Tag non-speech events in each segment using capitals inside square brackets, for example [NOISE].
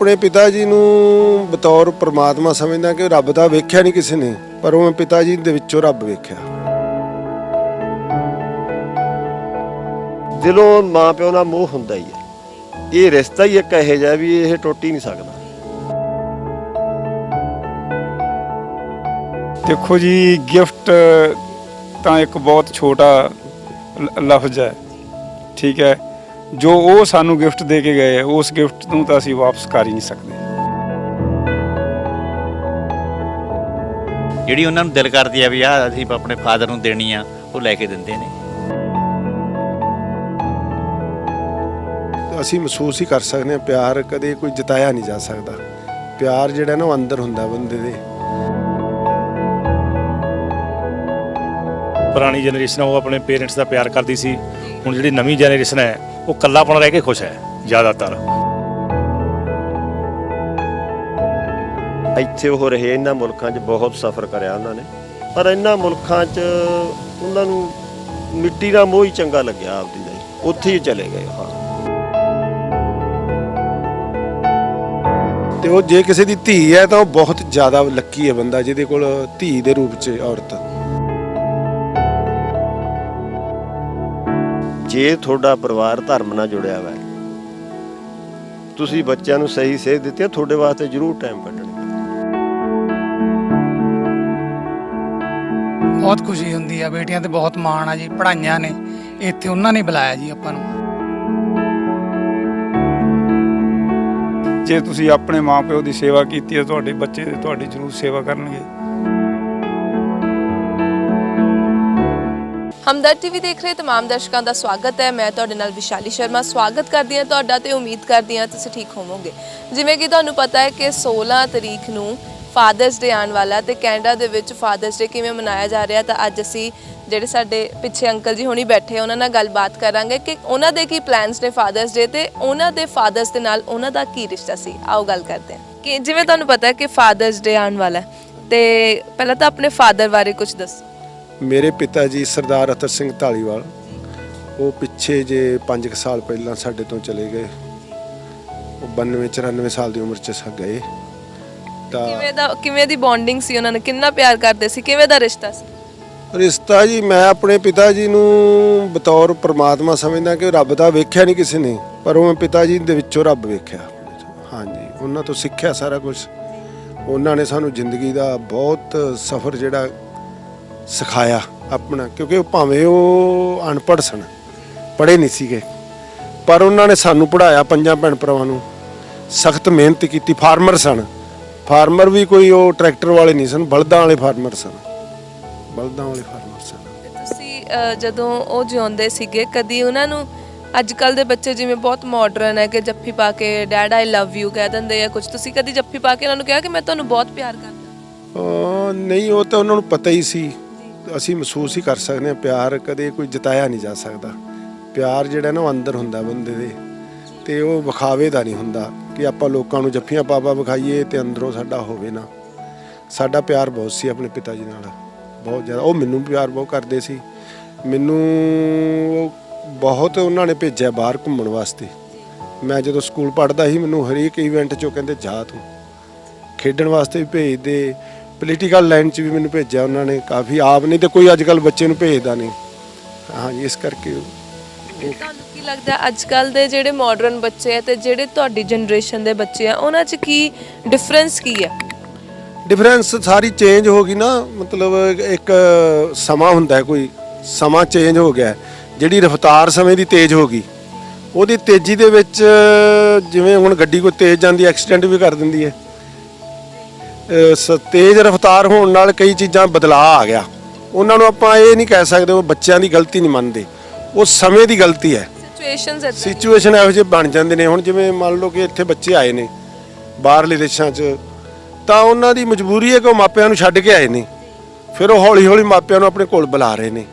ਆਪਣੇ ਪਿਤਾ ਜੀ ਨੂੰ ਬਤੌਰ ਪ੍ਰਮਾਤਮਾ ਸਮਝਦਾ ਕਿ ਰੱਬ ਤਾਂ ਵੇਖਿਆ ਨਹੀਂ ਕਿਸੇ ਨੇ ਪਰ ਉਹ ਮੈਂ ਪਿਤਾ ਜੀ ਦੇ ਵਿੱਚੋਂ ਰੱਬ ਵੇਖਿਆ। ਦਿਲੋਂ ਮਾਂ ਪਿਓ ਨਾਲ ਮੋਹ ਹੁੰਦਾ ਹੀ ਹੈ। ਇਹ ਰਿਸ਼ਤਾ ਹੀ ਇੱਕ ਇਹੋ ਜਿਹਾ ਵੀ ਇਹ ਟੁੱਟ ਹੀ ਨਹੀਂ ਸਕਦਾ। ਦੇਖੋ ਜੀ ਗਿਫਟ ਤਾਂ ਇੱਕ ਬਹੁਤ ਛੋਟਾ ਲਫ਼ਜ਼ ਹੈ। ਠੀਕ ਹੈ। ਜੋ ਉਹ ਸਾਨੂੰ ਗਿਫਟ ਦੇ ਕੇ ਗਏ ਆ, ਉਸ ਗਿਫਟ ਨੂੰ ਤਾਂ ਅਸੀਂ ਵਾਪਸ ਕਰ ਹੀ ਨਹੀਂ ਸਕਦੇ। ਜਿਹੜੀ ਉਹਨਾਂ ਨੂੰ ਦਿਲ ਕਰਦੀ ਆ ਵੀ ਆ ਅਸੀਂ ਆਪਣੇ ਫਾਦਰ ਨੂੰ ਦੇਣੀ ਆ ਉਹ ਲੈ ਕੇ ਦਿੰਦੇ ਨੇ। ਅਸੀਂ ਮਹਿਸੂਸ ਹੀ ਕਰ ਸਕਦੇ ਹਾਂ ਪਿਆਰ ਕਦੇ ਕੋਈ ਜਤਾਇਆ ਨਹੀਂ ਜਾ ਸਕਦਾ। ਪਿਆਰ ਜਿਹੜਾ ਨਾ ਉਹ ਅੰਦਰ ਹੁੰਦਾ ਬੰਦੇ ਦੇ। ਪੁਰਾਣੀ ਜਨਰੇਸ਼ਨ ਉਹ ਆਪਣੇ ਪੇਰੈਂਟਸ ਦਾ ਪਿਆਰ ਕਰਦੀ ਸੀ। ਹੁਣ ਜਿਹੜੀ ਨਵੀਂ ਜਨਰੇਸ਼ਨ ਹੈ ਉਹ ਇਕੱਲਾਪਣ ਰਹਿ ਕੇ ਖੁਸ਼ ਹੈ ਜ਼ਿਆਦਾਤਰ। ਇੱਥੇ ਉਹ ਰਹੇ ਇਹਨਾਂ ਮੁਲਕਾਂ 'ਚ ਬਹੁਤ ਸਫ਼ਰ ਕਰਿਆ ਉਹਨਾਂ ਨੇ। ਪਰ ਇਹਨਾਂ ਮੁਲਕਾਂ 'ਚ ਉਹਨਾਂ ਨੂੰ ਮਿੱਟੀ ਦਾ ਮੋਹ ਹੀ ਚੰਗਾ ਲੱਗਿਆ ਆਪਦੀ ਦਾ ਹੀ। ਉੱਥੇ ਹੀ ਚਲੇ ਗਏ ਹਾਂ ਤੇ ਉਹ ਜੇ ਕਿਸੇ ਦੀ ਧੀ ਹੈ ਤਾਂ ਉਹ ਬਹੁਤ ਜ਼ਿਆਦਾ ਲੱਕੀ ਹੈ ਬੰਦਾ ਜਿਹਦੇ ਕੋਲ ਧੀ ਦੇ ਰੂਪ 'ਚ ਔਰਤ। ਜੇ ਤੁਹਾਡਾ ਪਰਿਵਾਰ ਧਰਮ ਨਾਲ ਜੁੜਿਆ ਹੋਇਆ ਹੈ ਤੁਸੀਂ ਬੱਚਿਆਂ ਨੂੰ ਸਹੀ ਸੇਧ ਦਿੱਤੀ ਹੈ ਤੁਹਾਡੇ ਵਾਸਤੇ ਜ਼ਰੂਰ ਟਾਈਮ ਕੱਢਣਗੇ ਬਹੁਤ ਖੁਸ਼ੀ ਹੁੰਦੀ ਆ ਬੇਟੀਆਂ ਤੇ ਬਹੁਤ ਮਾਣ ਆ ਜੀ ਪੜ੍ਹਾਈਆਂ ਨੇ ਇੱਥੇ ਉਹਨਾਂ ਨੇ ਬੁਲਾਇਆ ਜੀ ਆਪਾਂ ਨੂੰ। ਜੇ ਤੁਸੀਂ ਆਪਣੇ ਮਾਪਿਓ ਦੀ ਸੇਵਾ ਕੀਤੀ ਹੈ ਤੁਹਾਡੇ ਬੱਚੇ ਤੁਹਾਡੀ ਜ਼ਰੂਰ ਸੇਵਾ ਕਰਨਗੇ। ਹਮਦਰ ਟੀਵੀ ਦੇਖ ਰਹੇ ਤਮਾਮ ਦਰਸ਼ਕਾਂ ਦਾ ਸਵਾਗਤ ਹੈ। ਮੈਂ ਤੁਹਾਡੇ ਨਾਲ ਵਿਸ਼ਾਲੀ ਸ਼ਰਮਾ। ਸਵਾਗਤ ਕਰਦੀ ਹਾਂ ਤੁਹਾਡਾ ਤੇ ਉਮੀਦ ਕਰਦੀ ਹਾਂ ਤੁਸੀਂ ਠੀਕ ਹੋਵੋਗੇ। ਜਿਵੇਂ ਕਿ ਤੁਹਾਨੂੰ ਪਤਾ ਹੈ ਕਿ 16 ਤਰੀਕ ਨੂੰ ਫਾਦਰਸ ਡੇ ਆਉਣ ਵਾਲਾ ਤੇ ਕੈਨੇਡਾ ਦੇ ਵਿੱਚ ਫਾਦਰਸ ਡੇ ਕਿਵੇਂ ਮਨਾਇਆ ਜਾ ਰਿਹਾ ਤਾਂ ਅੱਜ ਅਸੀਂ ਜਿਹੜੇ ਸਾਡੇ ਪਿੱਛੇ ਅੰਕਲ ਜੀ ਹੁਣੀ ਬੈਠੇ ਉਹਨਾਂ ਨਾਲ ਗੱਲਬਾਤ ਕਰਾਂਗੇ ਕਿ ਉਹਨਾਂ ਦੇ ਕੀ ਪਲਾਨਸ ਨੇ ਫਾਦਰਸ ਡੇ ਤੇ ਉਹਨਾਂ ਦੇ ਫਾਦਰਸ ਦੇ ਨਾਲ ਉਹਨਾਂ ਦਾ ਕੀ ਰਿਸ਼ਤਾ ਸੀ। ਆਓ ਗੱਲ ਕਰਦੇ ਹਾਂ। ਕਿ ਜਿਵੇਂ ਤੁਹਾਨੂੰ ਪਤਾ ਹੈ ਕਿ ਫਾਦਰਸ ਡੇ ਆਉਣ ਵਾਲਾ ਹੈ ਤੇ ਪਹਿਲਾਂ ਤਾਂ ਆਪਣੇ ਫਾਦਰ ਬਾਰੇ ਕੁਝ ਦੱਸੋ। ਮੇਰੇ ਪਿਤਾ ਜੀ ਸਰਦਾਰ ਅਤਰ ਸਿੰਘ ਢਾਲੀਵਾਲ ਉਹ ਪਿੱਛੇ ਜੇ 5 ਸਾਲ ਪਹਿਲਾਂ ਸਾਡੇ ਤੋਂ ਚਲੇ ਗਏ। ਉਹ 92 94 ਸਾਲ ਦੀ ਉਮਰ 'ਚ ਸ ਗਏ। ਤਾਂ ਕਿਵੇਂ ਦਾ ਕਿਵੇਂ ਦੀ ਬੌਂਡਿੰਗ ਸੀ ਉਹਨਾਂ ਨੇ ਕਿੰਨਾ ਪਿਆਰ ਕਰਦੇ ਸੀ? ਕਿਵੇਂ ਦਾ ਰਿਸ਼ਤਾ ਸੀ? ਰਿਸ਼ਤਾ ਜੀ ਮੈਂ ਆਪਣੇ ਪਿਤਾ ਜੀ ਨੂੰ ਬਤੌਰ ਪ੍ਰਮਾਤਮਾ ਸਮਝਦਾ ਕਿ ਰੱਬ ਤਾਂ ਵੇਖਿਆ ਨਹੀਂ ਕਿਸੇ ਨੇ ਪਰ ਉਹ ਪਿਤਾ ਜੀ ਦੇ ਵਿੱਚੋਂ ਰੱਬ ਵੇਖਿਆ। ਹਾਂਜੀ ਉਹਨਾਂ ਤੋਂ ਸਿੱਖਿਆ ਸਾਰਾ ਕੁਝ ਉਹਨਾਂ ਨੇ ਸਾਨੂੰ ਜ਼ਿੰਦਗੀ ਦਾ ਬਹੁਤ ਸਫ਼ਰ ਜਿਹੜਾ ਸਿਖਾਇਆ ਆਪਣਾ ਕਿਉਂਕਿ ਉਹ ਭਾਵੇਂ ਉਹ ਅਨਪੜ੍ਹ ਸਨ ਪੜ੍ਹੇ ਨਹੀਂ ਸੀਗੇ। ਪਰ ਉਹਨਾਂ ਨੇ ਸਾਨੂੰ ਪੜਾਇਆ ਪੰਜਾਂ ਭੈਣ ਭਰਾਵਾਂ ਨੂੰ। ਸਖਤ ਮਿਹਨਤ ਕੀਤੀ ਫਾਰਮਰ ਸਨ। ਫਾਰਮਰ ਵੀ ਕੋਈ ਉਹ ਟਰੈਕਟਰ ਵਾਲੇ ਨਹੀਂ ਸਨ ਬਲਦਾਂ ਵਾਲੇ ਫਾਰਮਰ ਸਨ। ਬਲਦਾਂ ਵਾਲੇ ਫਾਰਮਰ ਸਨ। ਤੁਸੀਂ ਜਦੋਂ ਉਹ ਜਿਉਂਦੇ ਸੀਗੇ ਕਦੀ ਉਹਨਾਂ ਨੂੰ ਅੱਜ ਕੱਲ ਦੇ ਬੱਚੇ ਜਿਵੇਂ ਬਹੁਤ ਮਾਡਰਨ ਹੈ ਕਿ ਜੱਫੀ ਪਾ ਕੇ ਡੈਡ ਆਈ ਲਵ ਯੂ ਕਹਿ ਦਿੰਦੇ ਆ ਕੁਝ ਤੁਸੀਂ ਕਦੀ ਜੱਫੀ ਪਾ ਕੇ ਉਹਨਾਂ ਨੂੰ ਕਿਹਾ ਕਿ ਮੈਂ ਤੁਹਾਨੂੰ ਬਹੁਤ ਪਿਆਰ ਕਰਦਾ? ਨਹੀਂ ਉਹ ਤਾਂ ਉਹਨਾਂ ਨੂੰ ਪਤਾ ਹੀ ਸੀ। ਅਸੀਂ ਮਹਿਸੂਸ ਹੀ ਕਰ ਸਕਦੇ ਹਾਂ, ਪਿਆਰ ਕਦੇ ਕੋਈ ਜਤਾਇਆ ਨਹੀਂ ਜਾ ਸਕਦਾ। ਪਿਆਰ ਜਿਹੜਾ ਨਾ ਉਹ ਅੰਦਰ ਹੁੰਦਾ ਬੰਦੇ ਦੇ, ਤੇ ਉਹ ਵਿਖਾਵੇ ਦਾ ਨਹੀਂ ਹੁੰਦਾ ਕਿ ਆਪਾਂ ਲੋਕਾਂ ਨੂੰ ਜੱਫੀਆਂ ਪਾਪਾ ਵਿਖਾਈਏ ਤੇ ਅੰਦਰੋਂ ਸਾਡਾ ਹੋਵੇ ਨਾ। ਸਾਡਾ ਪਿਆਰ ਬਹੁਤ ਸੀ ਆਪਣੇ ਪਿਤਾ ਜੀ ਨਾਲ, ਬਹੁਤ ਜ਼ਿਆਦਾ। ਉਹ ਮੈਨੂੰ ਪਿਆਰ ਬਹੁਤ ਕਰਦੇ ਸੀ। ਮੈਨੂੰ ਉਹ ਬਹੁਤ ਉਹਨਾਂ ਨੇ ਭੇਜਿਆ ਬਾਹਰ ਘੁੰਮਣ ਵਾਸਤੇ। ਮੈਂ ਜਦੋਂ ਸਕੂਲ ਪੜ੍ਹਦਾ ਸੀ, ਮੈਨੂੰ ਹਰੇਕ ਇਵੈਂਟ 'ਚੋਂ ਕਹਿੰਦੇ, ਜਾ ਤੂੰ। ਖੇਡਣ ਵਾਸਤੇ ਵੀ ਭੇਜਦੇ ਪੋਲੀਟੀਕਲ ਲਾਈਨ 'ਚ ਵੀ ਮੈਨੂੰ ਭੇਜਿਆ ਉਹਨਾਂ ਨੇ ਕਾਫੀ ਆਪ ਨਹੀਂ ਤੇ ਕੋਈ ਅੱਜ ਕੱਲ ਬੱਚੇ ਨੂੰ ਭੇਜਦਾ ਨਹੀਂ। ਹਾਂਜੀ ਇਸ ਕਰਕੇ ਤੁਹਾਨੂੰ ਕੀ ਲੱਗਦਾ ਅੱਜ ਕੱਲ ਦੇ ਜਿਹੜੇ ਮਾਡਰਨ ਬੱਚੇ ਆ ਤੇ ਜਿਹੜੇ ਤੁਹਾਡੀ ਜਨਰੇਸ਼ਨ ਦੇ ਬੱਚੇ ਆ ਉਹਨਾਂ 'ਚ ਕੀ ਡਿਫਰੈਂਸ ਕੀ ਹੈ ਡਿਫਰੈਂਸ ਸਾਰੀ ਚੇਂਜ ਹੋ ਗਈ ਨਾ ਮਤਲਬ ਇੱਕ ਸਮਾਂ ਹੁੰਦਾ ਹੈ ਕੋਈ ਸਮਾਂ ਚੇਂਜ ਹੋ ਗਿਆ। ਜਿਹੜੀ ਰਫ਼ਤਾਰ ਸਮੇਂ ਦੀ ਤੇਜ਼ ਹੋ ਗਈ ਉਹਦੀ ਤੇਜ਼ੀ ਦੇ ਵਿੱਚ ਜਿਵੇਂ ਹੁਣ ਗੱਡੀ ਕੋਈ ਤੇਜ਼ ਜਾਂਦੀ ਐਕਸੀਡੈਂਟ ਵੀ ਕਰ ਦਿੰਦੀ ਹੈ। ਤੇਜ਼ ਰਫ਼ਤਾਰ ਹੋਣ ਨਾਲ ਕਈ ਚੀਜ਼ਾਂ ਬਦਲਾਅ ਆ ਗਿਆ। ਉਹਨਾਂ ਨੂੰ ਆਪਾਂ ਇਹ ਨਹੀਂ ਕਹਿ ਸਕਦੇ ਉਹ ਬੱਚਿਆਂ ਦੀ ਗਲਤੀ ਨਹੀਂ ਮੰਨਦੇ। ਉਹ ਸਮੇਂ ਦੀ ਗਲਤੀ ਹੈ। ਸਿਚੁਏਸ਼ਨਸ ਇੱਦਾਂ ਸਿਚੁਏਸ਼ਨ ਇਹੋ ਜਿਹੇ ਬਣ ਜਾਂਦੇ ਨੇ। ਹੁਣ ਜਿਵੇਂ ਮੰਨ ਲਓ ਕਿ ਇੱਥੇ ਬੱਚੇ ਆਏ ਨੇ ਬਾਹਰਲੇ ਦੇਸ਼ਾਂ 'ਚ ਤਾਂ ਉਹਨਾਂ ਦੀ ਮਜਬੂਰੀ ਹੈ ਕਿ ਉਹ ਮਾਪਿਆਂ ਨੂੰ ਛੱਡ ਕੇ ਆਏ ਨੇ। ਫਿਰ ਉਹ ਹੌਲੀ ਹੌਲੀ ਮਾਪਿਆਂ ਨੂੰ ਆਪਣੇ ਕੋਲ ਬੁਲਾ ਰਹੇ ਨੇ।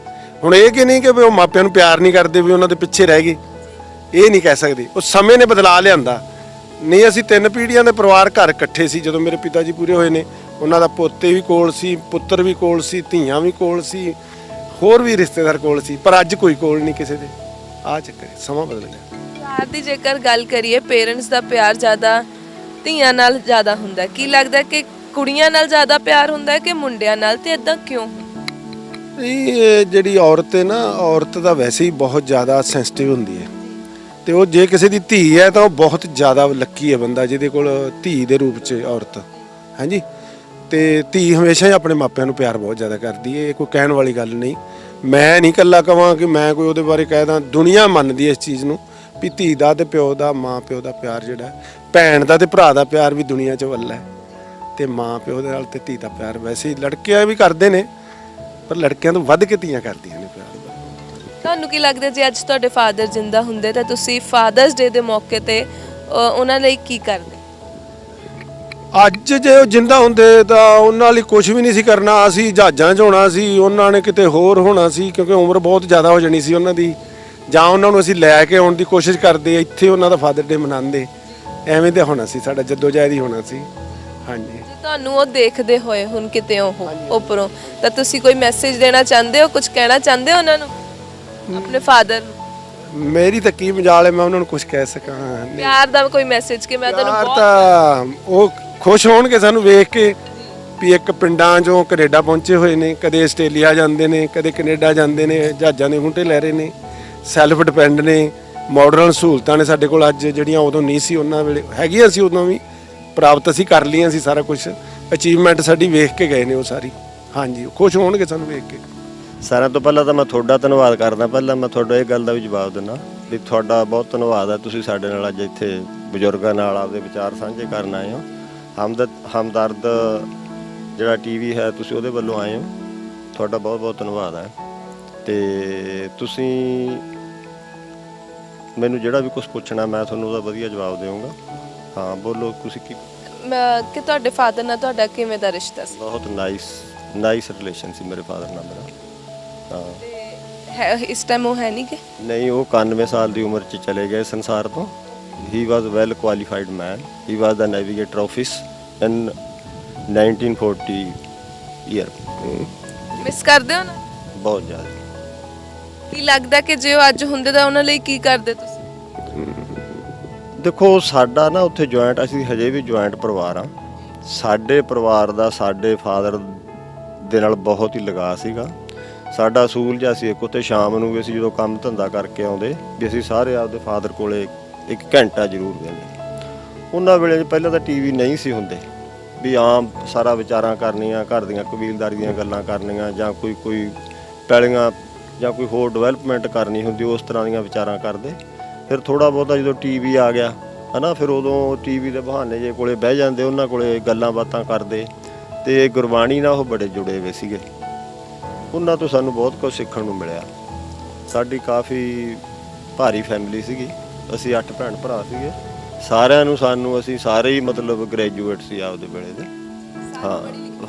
ਹੁਣ ਇਹ ਕਿ ਨਹੀਂ ਕਿ ਵੀ ਉਹ ਮਾਪਿਆਂ ਨੂੰ ਪਿਆਰ ਨਹੀਂ ਕਰਦੇ ਵੀ ਉਹਨਾਂ ਦੇ ਪਿੱਛੇ ਰਹਿ ਗਏ? ਇਹ ਨਹੀਂ ਕਹਿ ਸਕਦੇ। ਉਹ ਸਮੇਂ ਨੇ ਬਦਲਾ ਲਿਆਂਦਾ। ਨਹੀਂ ਅਸੀਂ ਤਿੰਨ ਪੀੜ੍ਹੀਆਂ ਦੇ ਪਰਿਵਾਰ ਘਰ ਇਕੱਠੇ ਸੀ ਜਦੋਂ ਮੇਰੇ ਪਿਤਾ ਜੀ ਪੂਰੇ ਹੋਏ ਨੇ। ਉਹਨਾਂ ਦਾ ਪੋਤੇ ਵੀ ਕੋਲ ਸੀ ਪੁੱਤਰ ਵੀ ਕੋਲ ਸੀ ਧੀਆਂ ਵੀ ਕੋਲ ਸੀ ਹੋਰ ਵੀ ਰਿਸ਼ਤੇਦਾਰ ਕੋਲ ਸੀ ਪਰ ਅੱਜ ਕੋਈ ਕੋਲ ਨਹੀਂ ਕਿਸੇ ਦੇ। ਆ ਚੱਕਰ ਹੈ, ਸਮਾਂ ਬਦਲ ਗਿਆ। ਪਿਆਰ ਦੀ ਜੇਕਰ ਗੱਲ ਕਰੀਏ ਪੇਰੈਂਟਸ ਦਾ ਪਿਆਰ ਜ਼ਿਆਦਾ ਧੀਆਂ ਨਾਲ ਜ਼ਿਆਦਾ ਹੁੰਦਾ ਹੈ। ਕੀ ਲੱਗਦਾ ਹੈ ਕਿ ਕੁੜੀਆਂ ਨਾਲ ਜ਼ਿਆਦਾ ਪਿਆਰ ਹੁੰਦਾ ਹੈ ਕਿ ਮੁੰਡਿਆਂ ਨਾਲ ਤੇ ਇਦਾਂ ਕਿਉਂ? ਇਹ ਜਿਹੜੀ ਔਰਤ ਹੈ ਨਾ ਔਰਤ ਦਾ ਵੈਸੇ ਹੀ ਬਹੁਤ ਜ਼ਿਆਦਾ ਸੈਂਸਿਟਿਵ ਹੁੰਦੀ ਹੈ। ਤੇ ਉਹ ਜੇ ਕਿਸੇ ਦੀ ਧੀ ਹੈ ਤਾਂ ਉਹ ਬਹੁਤ ਜ਼ਿਆਦਾ ਲੱਕੀ ਹੈ ਬੰਦਾ, ਜਿਹਦੇ ਕੋਲ ਧੀ ਦੇ ਰੂਪ 'ਚ ਔਰਤ। ਹਾਂਜੀ? ਤੇ ਧੀ ਹਮੇਸ਼ਾ ਹੀ ਆਪਣੇ ਮਾਪਿਆਂ ਨੂੰ ਪਿਆਰ ਬਹੁਤ ਜ਼ਿਆਦਾ ਕਰਦੀ ਹੈ, ਇਹ ਕੋਈ ਕਹਿਣ ਵਾਲੀ ਗੱਲ ਨਹੀਂ। ਮੈਂ ਨਹੀਂ ਕੱਲਾ ਕਵਾਂ ਕਿ ਮੈਂ ਕੋਈ ਉਹਦੇ ਬਾਰੇ ਕਹਿਦਾ ਦੁਨੀਆ ਮੰਨਦੀ ਹੈ ਇਸ ਚੀਜ਼ ਨੂੰ ਵੀ ਧੀ ਦਾ ਤੇ ਪਿਓ ਦਾ, ਮਾਂ ਪਿਓ ਦਾ ਪਿਆਰ ਜਿਹੜਾ ਭੈਣ ਦਾ ਤੇ ਭਰਾ ਦਾ ਪਿਆਰ ਵੀ ਦੁਨੀਆ 'ਚ ਵੱਲਾ ਹੈ। ਤੇ ਮਾਂ ਪਿਓ ਦੇ ਨਾਲ ਤੇ ਧੀ ਦਾ ਪਿਆਰ ਵੈਸੇ ਹੀ ਲੜਕਿਆਂ ਵੀ ਕਰਦੇ ਨੇ, ਪਰ ਲੜਕਿਆਂ ਤੋਂ ਵੱਧ ਕੇ ਧੀਆਂ ਕਰਦੀਆਂ ਨੇ ਪਿਆਰ। ਤੁਹਾਨੂੰ ਕੀ ਲੱਗਦਾ ਜੇ ਅੱਜ ਤੁਹਾਡੇ ਫਾਦਰ ਜਿੰਦਾ ਹੁੰਦੇ ਤਾਂ ਤੁਸੀਂ ਫਾਦਰਸ ਡੇ ਦੇ ਮੌਕੇ ਤੇ ਅ, ਉਹਨਾਂ ਲਈ ਕੀ ਕਰਦੇ? ਅੱਜ ਜੇ ਉਹ ਜਿੰਦਾ ਹੁੰਦੇ ਤਾਂ ਉਹਨਾਂ ਲਈ ਕੁਝ ਵੀ ਨਹੀਂ ਸੀ ਕਰਨਾ। ਅਸੀਂ ਜਹਾਜ਼ਾਂ 'ਚ ਹੋਣਾ ਸੀ ਉਹਨਾਂ ਨੇ ਕਿਤੇ ਹੋਰ ਹੋਣਾ ਸੀ ਕਿਉਂਕਿ ਉਮਰ ਬਹੁਤ ਜ਼ਿਆਦਾ ਹੋ ਜਾਣੀ ਸੀ ਉਹਨਾਂ ਦੀ। ਜਾਂ ਉਹਨਾਂ ਨੂੰ ਅਸੀਂ ਲੈ ਕੇ ਆਉਣ ਦੀ ਕੋਸ਼ਿਸ਼ ਕਰਦੇ ਇੱਥੇ ਉਹਨਾਂ ਦਾ ਫਾਦਰ ਡੇ ਮਨਾਉਂਦੇ। ਐਵੇਂ ਤੇ ਹੋਣਾ ਸੀ ਸਾਡਾ ਜੱਦੋ ਜਹਿਦ ਹੀ ਹੋਣਾ ਸੀ। ਹਾਂਜੀ। ਜੇ ਤੁਹਾਨੂੰ ਉਹ ਦੇਖਦੇ ਹੋਏ ਹੁਣ ਕਿਤੇ ਉਹ ਉੱਪਰੋਂ ਤਾਂ ਤੁਸੀਂ ਕੋਈ ਮੈਸੇਜ ਦੇਣਾ ਚਾਹੁੰਦੇ ਹੋ ਕੁਝ ਕਹਿਣਾ ਚਾਹੁੰਦੇ ਹੋ ਉਹਨਾਂ ਨੂੰ? ਆਪਣੇ ਫਾਦਰ ਨੂੰ। ਮੇਰੀ ਤਾਂ ਕੀ ਮਜਾਲ ਹੈ ਮੈਂ ਉਹਨਾਂ ਨੂੰ ਕੁਝ ਕਹਿ ਸਕਾਂ। ਨਹੀਂ ਪਿਆਰ ਦਾ ਕੋਈ ਮੈਸੇਜ ਕਿ ਮੈਂ ਤੁਹਾਨੂੰ ਬਹੁਤ ਤਾਂ ਉਹ ਖੁਸ਼ ਹੋਣਗੇ ਸਾਨੂੰ ਵੇਖ ਕੇ ਵੀ ਇੱਕ ਪਿੰਡਾਂ 'ਚੋਂ ਕੈਨੇਡਾ ਪਹੁੰਚੇ ਹੋਏ ਨੇ ਕਦੇ ਆਸਟ੍ਰੇਲੀਆ ਜਾਂਦੇ ਨੇ ਕਦੇ ਕੈਨੇਡਾ ਜਾਂਦੇ ਨੇ ਜਹਾਜ਼ਾਂ ਦੇ ਹੁੰਟੇ ਲੈ ਰਹੇ ਨੇ ਸੈਲਫ ਡਿਪੈਂਡ ਨੇ ਮਾਡਰਨ ਸਹੂਲਤਾਂ ਨੇ ਸਾਡੇ ਕੋਲ ਅੱਜ ਜਿਹੜੀਆਂ ਉਦੋਂ ਨਹੀਂ ਸੀ ਉਹਨਾਂ ਵੇਲੇ ਹੈਗੀਆਂ ਸੀ ਉਦੋਂ ਵੀ ਪ੍ਰਾਪਤ ਅਸੀਂ ਕਰ ਲਈਆਂ ਸੀ ਸਾਰਾ ਕੁਝ ਅਚੀਵਮੈਂਟ ਸਾਡੀ ਵੇਖ ਕੇ ਗਏ ਨੇ ਉਹ ਸਾਰੀ। ਹਾਂਜੀ ਉਹ ਖੁਸ਼ ਹੋਣਗੇ ਸਾਨੂੰ ਵੇਖ ਕੇ। ਸਾਰਿਆਂ ਤੋਂ ਪਹਿਲਾਂ ਤਾਂ ਮੈਂ ਤੁਹਾਡਾ ਧੰਨਵਾਦ ਕਰਦਾ। ਪਹਿਲਾਂ ਮੈਂ ਤੁਹਾਡਾ ਇਹ ਗੱਲ ਦਾ ਵੀ ਜਵਾਬ ਦਿੰਦਾ ਵੀ ਤੁਹਾਡਾ ਬਹੁਤ ਧੰਨਵਾਦ ਹੈ ਤੁਸੀਂ ਸਾਡੇ ਨਾਲ ਅੱਜ ਇੱਥੇ ਬਜ਼ੁਰਗਾਂ ਨਾਲ ਆਪਦੇ ਵਿਚਾਰ ਸਾਂਝੇ ਕਰਨ ਆਏ ਹੋ। ਹਮਦਰਦ ਹਮਦਰਦ ਜਿਹੜਾ ਟੀਵੀ ਹੈ ਤੁਸੀਂ ਉਹਦੇ ਵੱਲੋਂ ਆਏ ਹੋ। ਤੁਹਾਡਾ ਬਹੁਤ ਬਹੁਤ ਧੰਨਵਾਦ ਹੈ। ਤੇ ਤੁਸੀਂ ਮੈਨੂੰ ਜਿਹੜਾ ਵੀ ਕੁਝ ਪੁੱਛਣਾ ਮੈਂ ਤੁਹਾਨੂੰ ਉਹਦਾ ਵਧੀਆ ਜਵਾਬ ਦੇਵਾਂਗਾ। ਹਾਂ ਬੋਲੋ ਤੁਸੀਂ ਕੀ ਮੈਂ- ਕਿ ਤੁਹਾਡੇ ਫਾਦਰ ਨਾਲ ਤੁਹਾਡਾ ਕਿਵੇਂ ਦਾ ਰਿਸ਼ਤਾ ਸੀ? ਬਹੁਤ ਨਾਈਸ ਨਾਈਸ ਰਿਲੇਸ਼ਨ ਸੀ ਮੇਰੇ ਫਾਦਰ ਨਾਲ ਮੇਰਾ। ਹਾਂ। ਤੇ ਹੈ ਇਸ ਟਾਈਮ ਉਹ ਹੈ ਨਹੀਂ ਕਿ? ਨਹੀਂ ਉਹ 91 ਸਾਲ ਦੀ ਉਮਰ 'ਚ ਚਲੇ ਗਏ ਸੰਸਾਰ ਤੋਂ। He was well qualified man he was the navigator office in 1940 year miss ਕਰਦੇ ਹੋ ਨਾ? ਬਹੁਤ ਜ਼ਿਆਦਾ। ਕੀ ਲੱਗਦਾ ਕਿ ਜੇ ਉਹ ਅੱਜ ਹੁੰਦੇ ਤਾਂ ਉਹਨਾਂ ਲਈ ਕੀ ਕਰਦੇ ਤੁਸੀਂ? ਦੇਖੋ ਸਾਡਾ ਨਾ ਉੱਥੇ ਜੁਆਇੰਟ ਅਸੀਂ ਹਜੇ ਵੀ ਜੁਆਇੰਟ ਪਰਿਵਾਰ ਆ ਸਾਡੇ ਪਰਿਵਾਰ ਦਾ ਸਾਡੇ ਫਾਦਰ ਦੇ ਨਾਲ ਬਹੁਤ ਹੀ ਲਗਾਅ ਸੀਗਾ। ਸਾਡਾ ਅਸੂਲ ਜਿਹਾ ਸੀ ਇੱਕ ਉੱਤੇ ਸ਼ਾਮ ਨੂੰ ਵੀ ਅਸੀਂ ਜਦੋਂ ਕੰਮ ਧੰਦਾ ਕਰਕੇ ਆਉਂਦੇ ਵੀ ਅਸੀਂ ਸਾਰੇ ਆਪਦੇ ਫਾਦਰ ਕੋਲੇ ਇੱਕ ਘੰਟਾ ਜ਼ਰੂਰ ਦਿੰਦੇ। ਉਹਨਾਂ ਵੇਲੇ ਪਹਿਲਾਂ ਤਾਂ ਟੀਵੀ ਨਹੀਂ ਸੀ ਹੁੰਦੇ ਵੀ ਆਮ ਸਾਰਾ ਵਿਚਾਰਾਂ ਕਰਨੀਆਂ, ਘਰ ਦੀਆਂ ਕਬੀਲਦਾਰੀ ਦੀਆਂ ਗੱਲਾਂ ਕਰਨੀਆਂ ਜਾਂ ਕੋਈ ਕੋਈ ਪੈਲੀਆਂ ਜਾਂ ਕੋਈ ਹੋਰ ਡਿਵੈਲਪਮੈਂਟ ਕਰਨੀ ਹੁੰਦੀ ਉਸ ਤਰ੍ਹਾਂ ਦੀਆਂ ਵਿਚਾਰਾਂ ਕਰਦੇ। ਫਿਰ ਥੋੜਾ ਬਹੁਤਾ ਜਦੋਂ ਟੀਵੀ ਆ ਗਿਆ, ਹਨਾ, ਫਿਰ ਉਦੋਂ ਟੀਵੀ ਦੇ ਬਹਾਨੇ ਜੇ ਕੋਲੇ ਬਹਿ ਜਾਂਦੇ, ਉਹਨਾਂ ਕੋਲੇ ਗੱਲਾਂ ਬਾਤਾਂ ਕਰਦੇ ਤੇ ਗੁਰਬਾਣੀ ਨਾਲ ਉਹ ਬੜੇ ਜੁੜੇ ਹੋਏ ਸੀਗੇ। ਉਹਨਾਂ ਤੋਂ ਸਾਨੂੰ ਬਹੁਤ ਕੁਝ ਸਿੱਖਣ ਨੂੰ ਮਿਲਿਆ। ਸਾਡੀ ਕਾਫੀ ਭਾਰੀ ਫੈਮਿਲੀ ਸੀਗੀ। ਅਸੀਂ 8 ਭੈਣ ਭਰਾ ਸੀਗੇ। ਸਾਰਿਆਂ ਨੂੰ ਸਾਨੂੰ ਅਸੀਂ ਸਾਰੇ ਹੀ ਮਤਲਬ ਗ੍ਰੈਜੂਏਟ ਸੀ ਆਪਦੇ ਵੇਲੇ ਦੇ। ਹਾਂ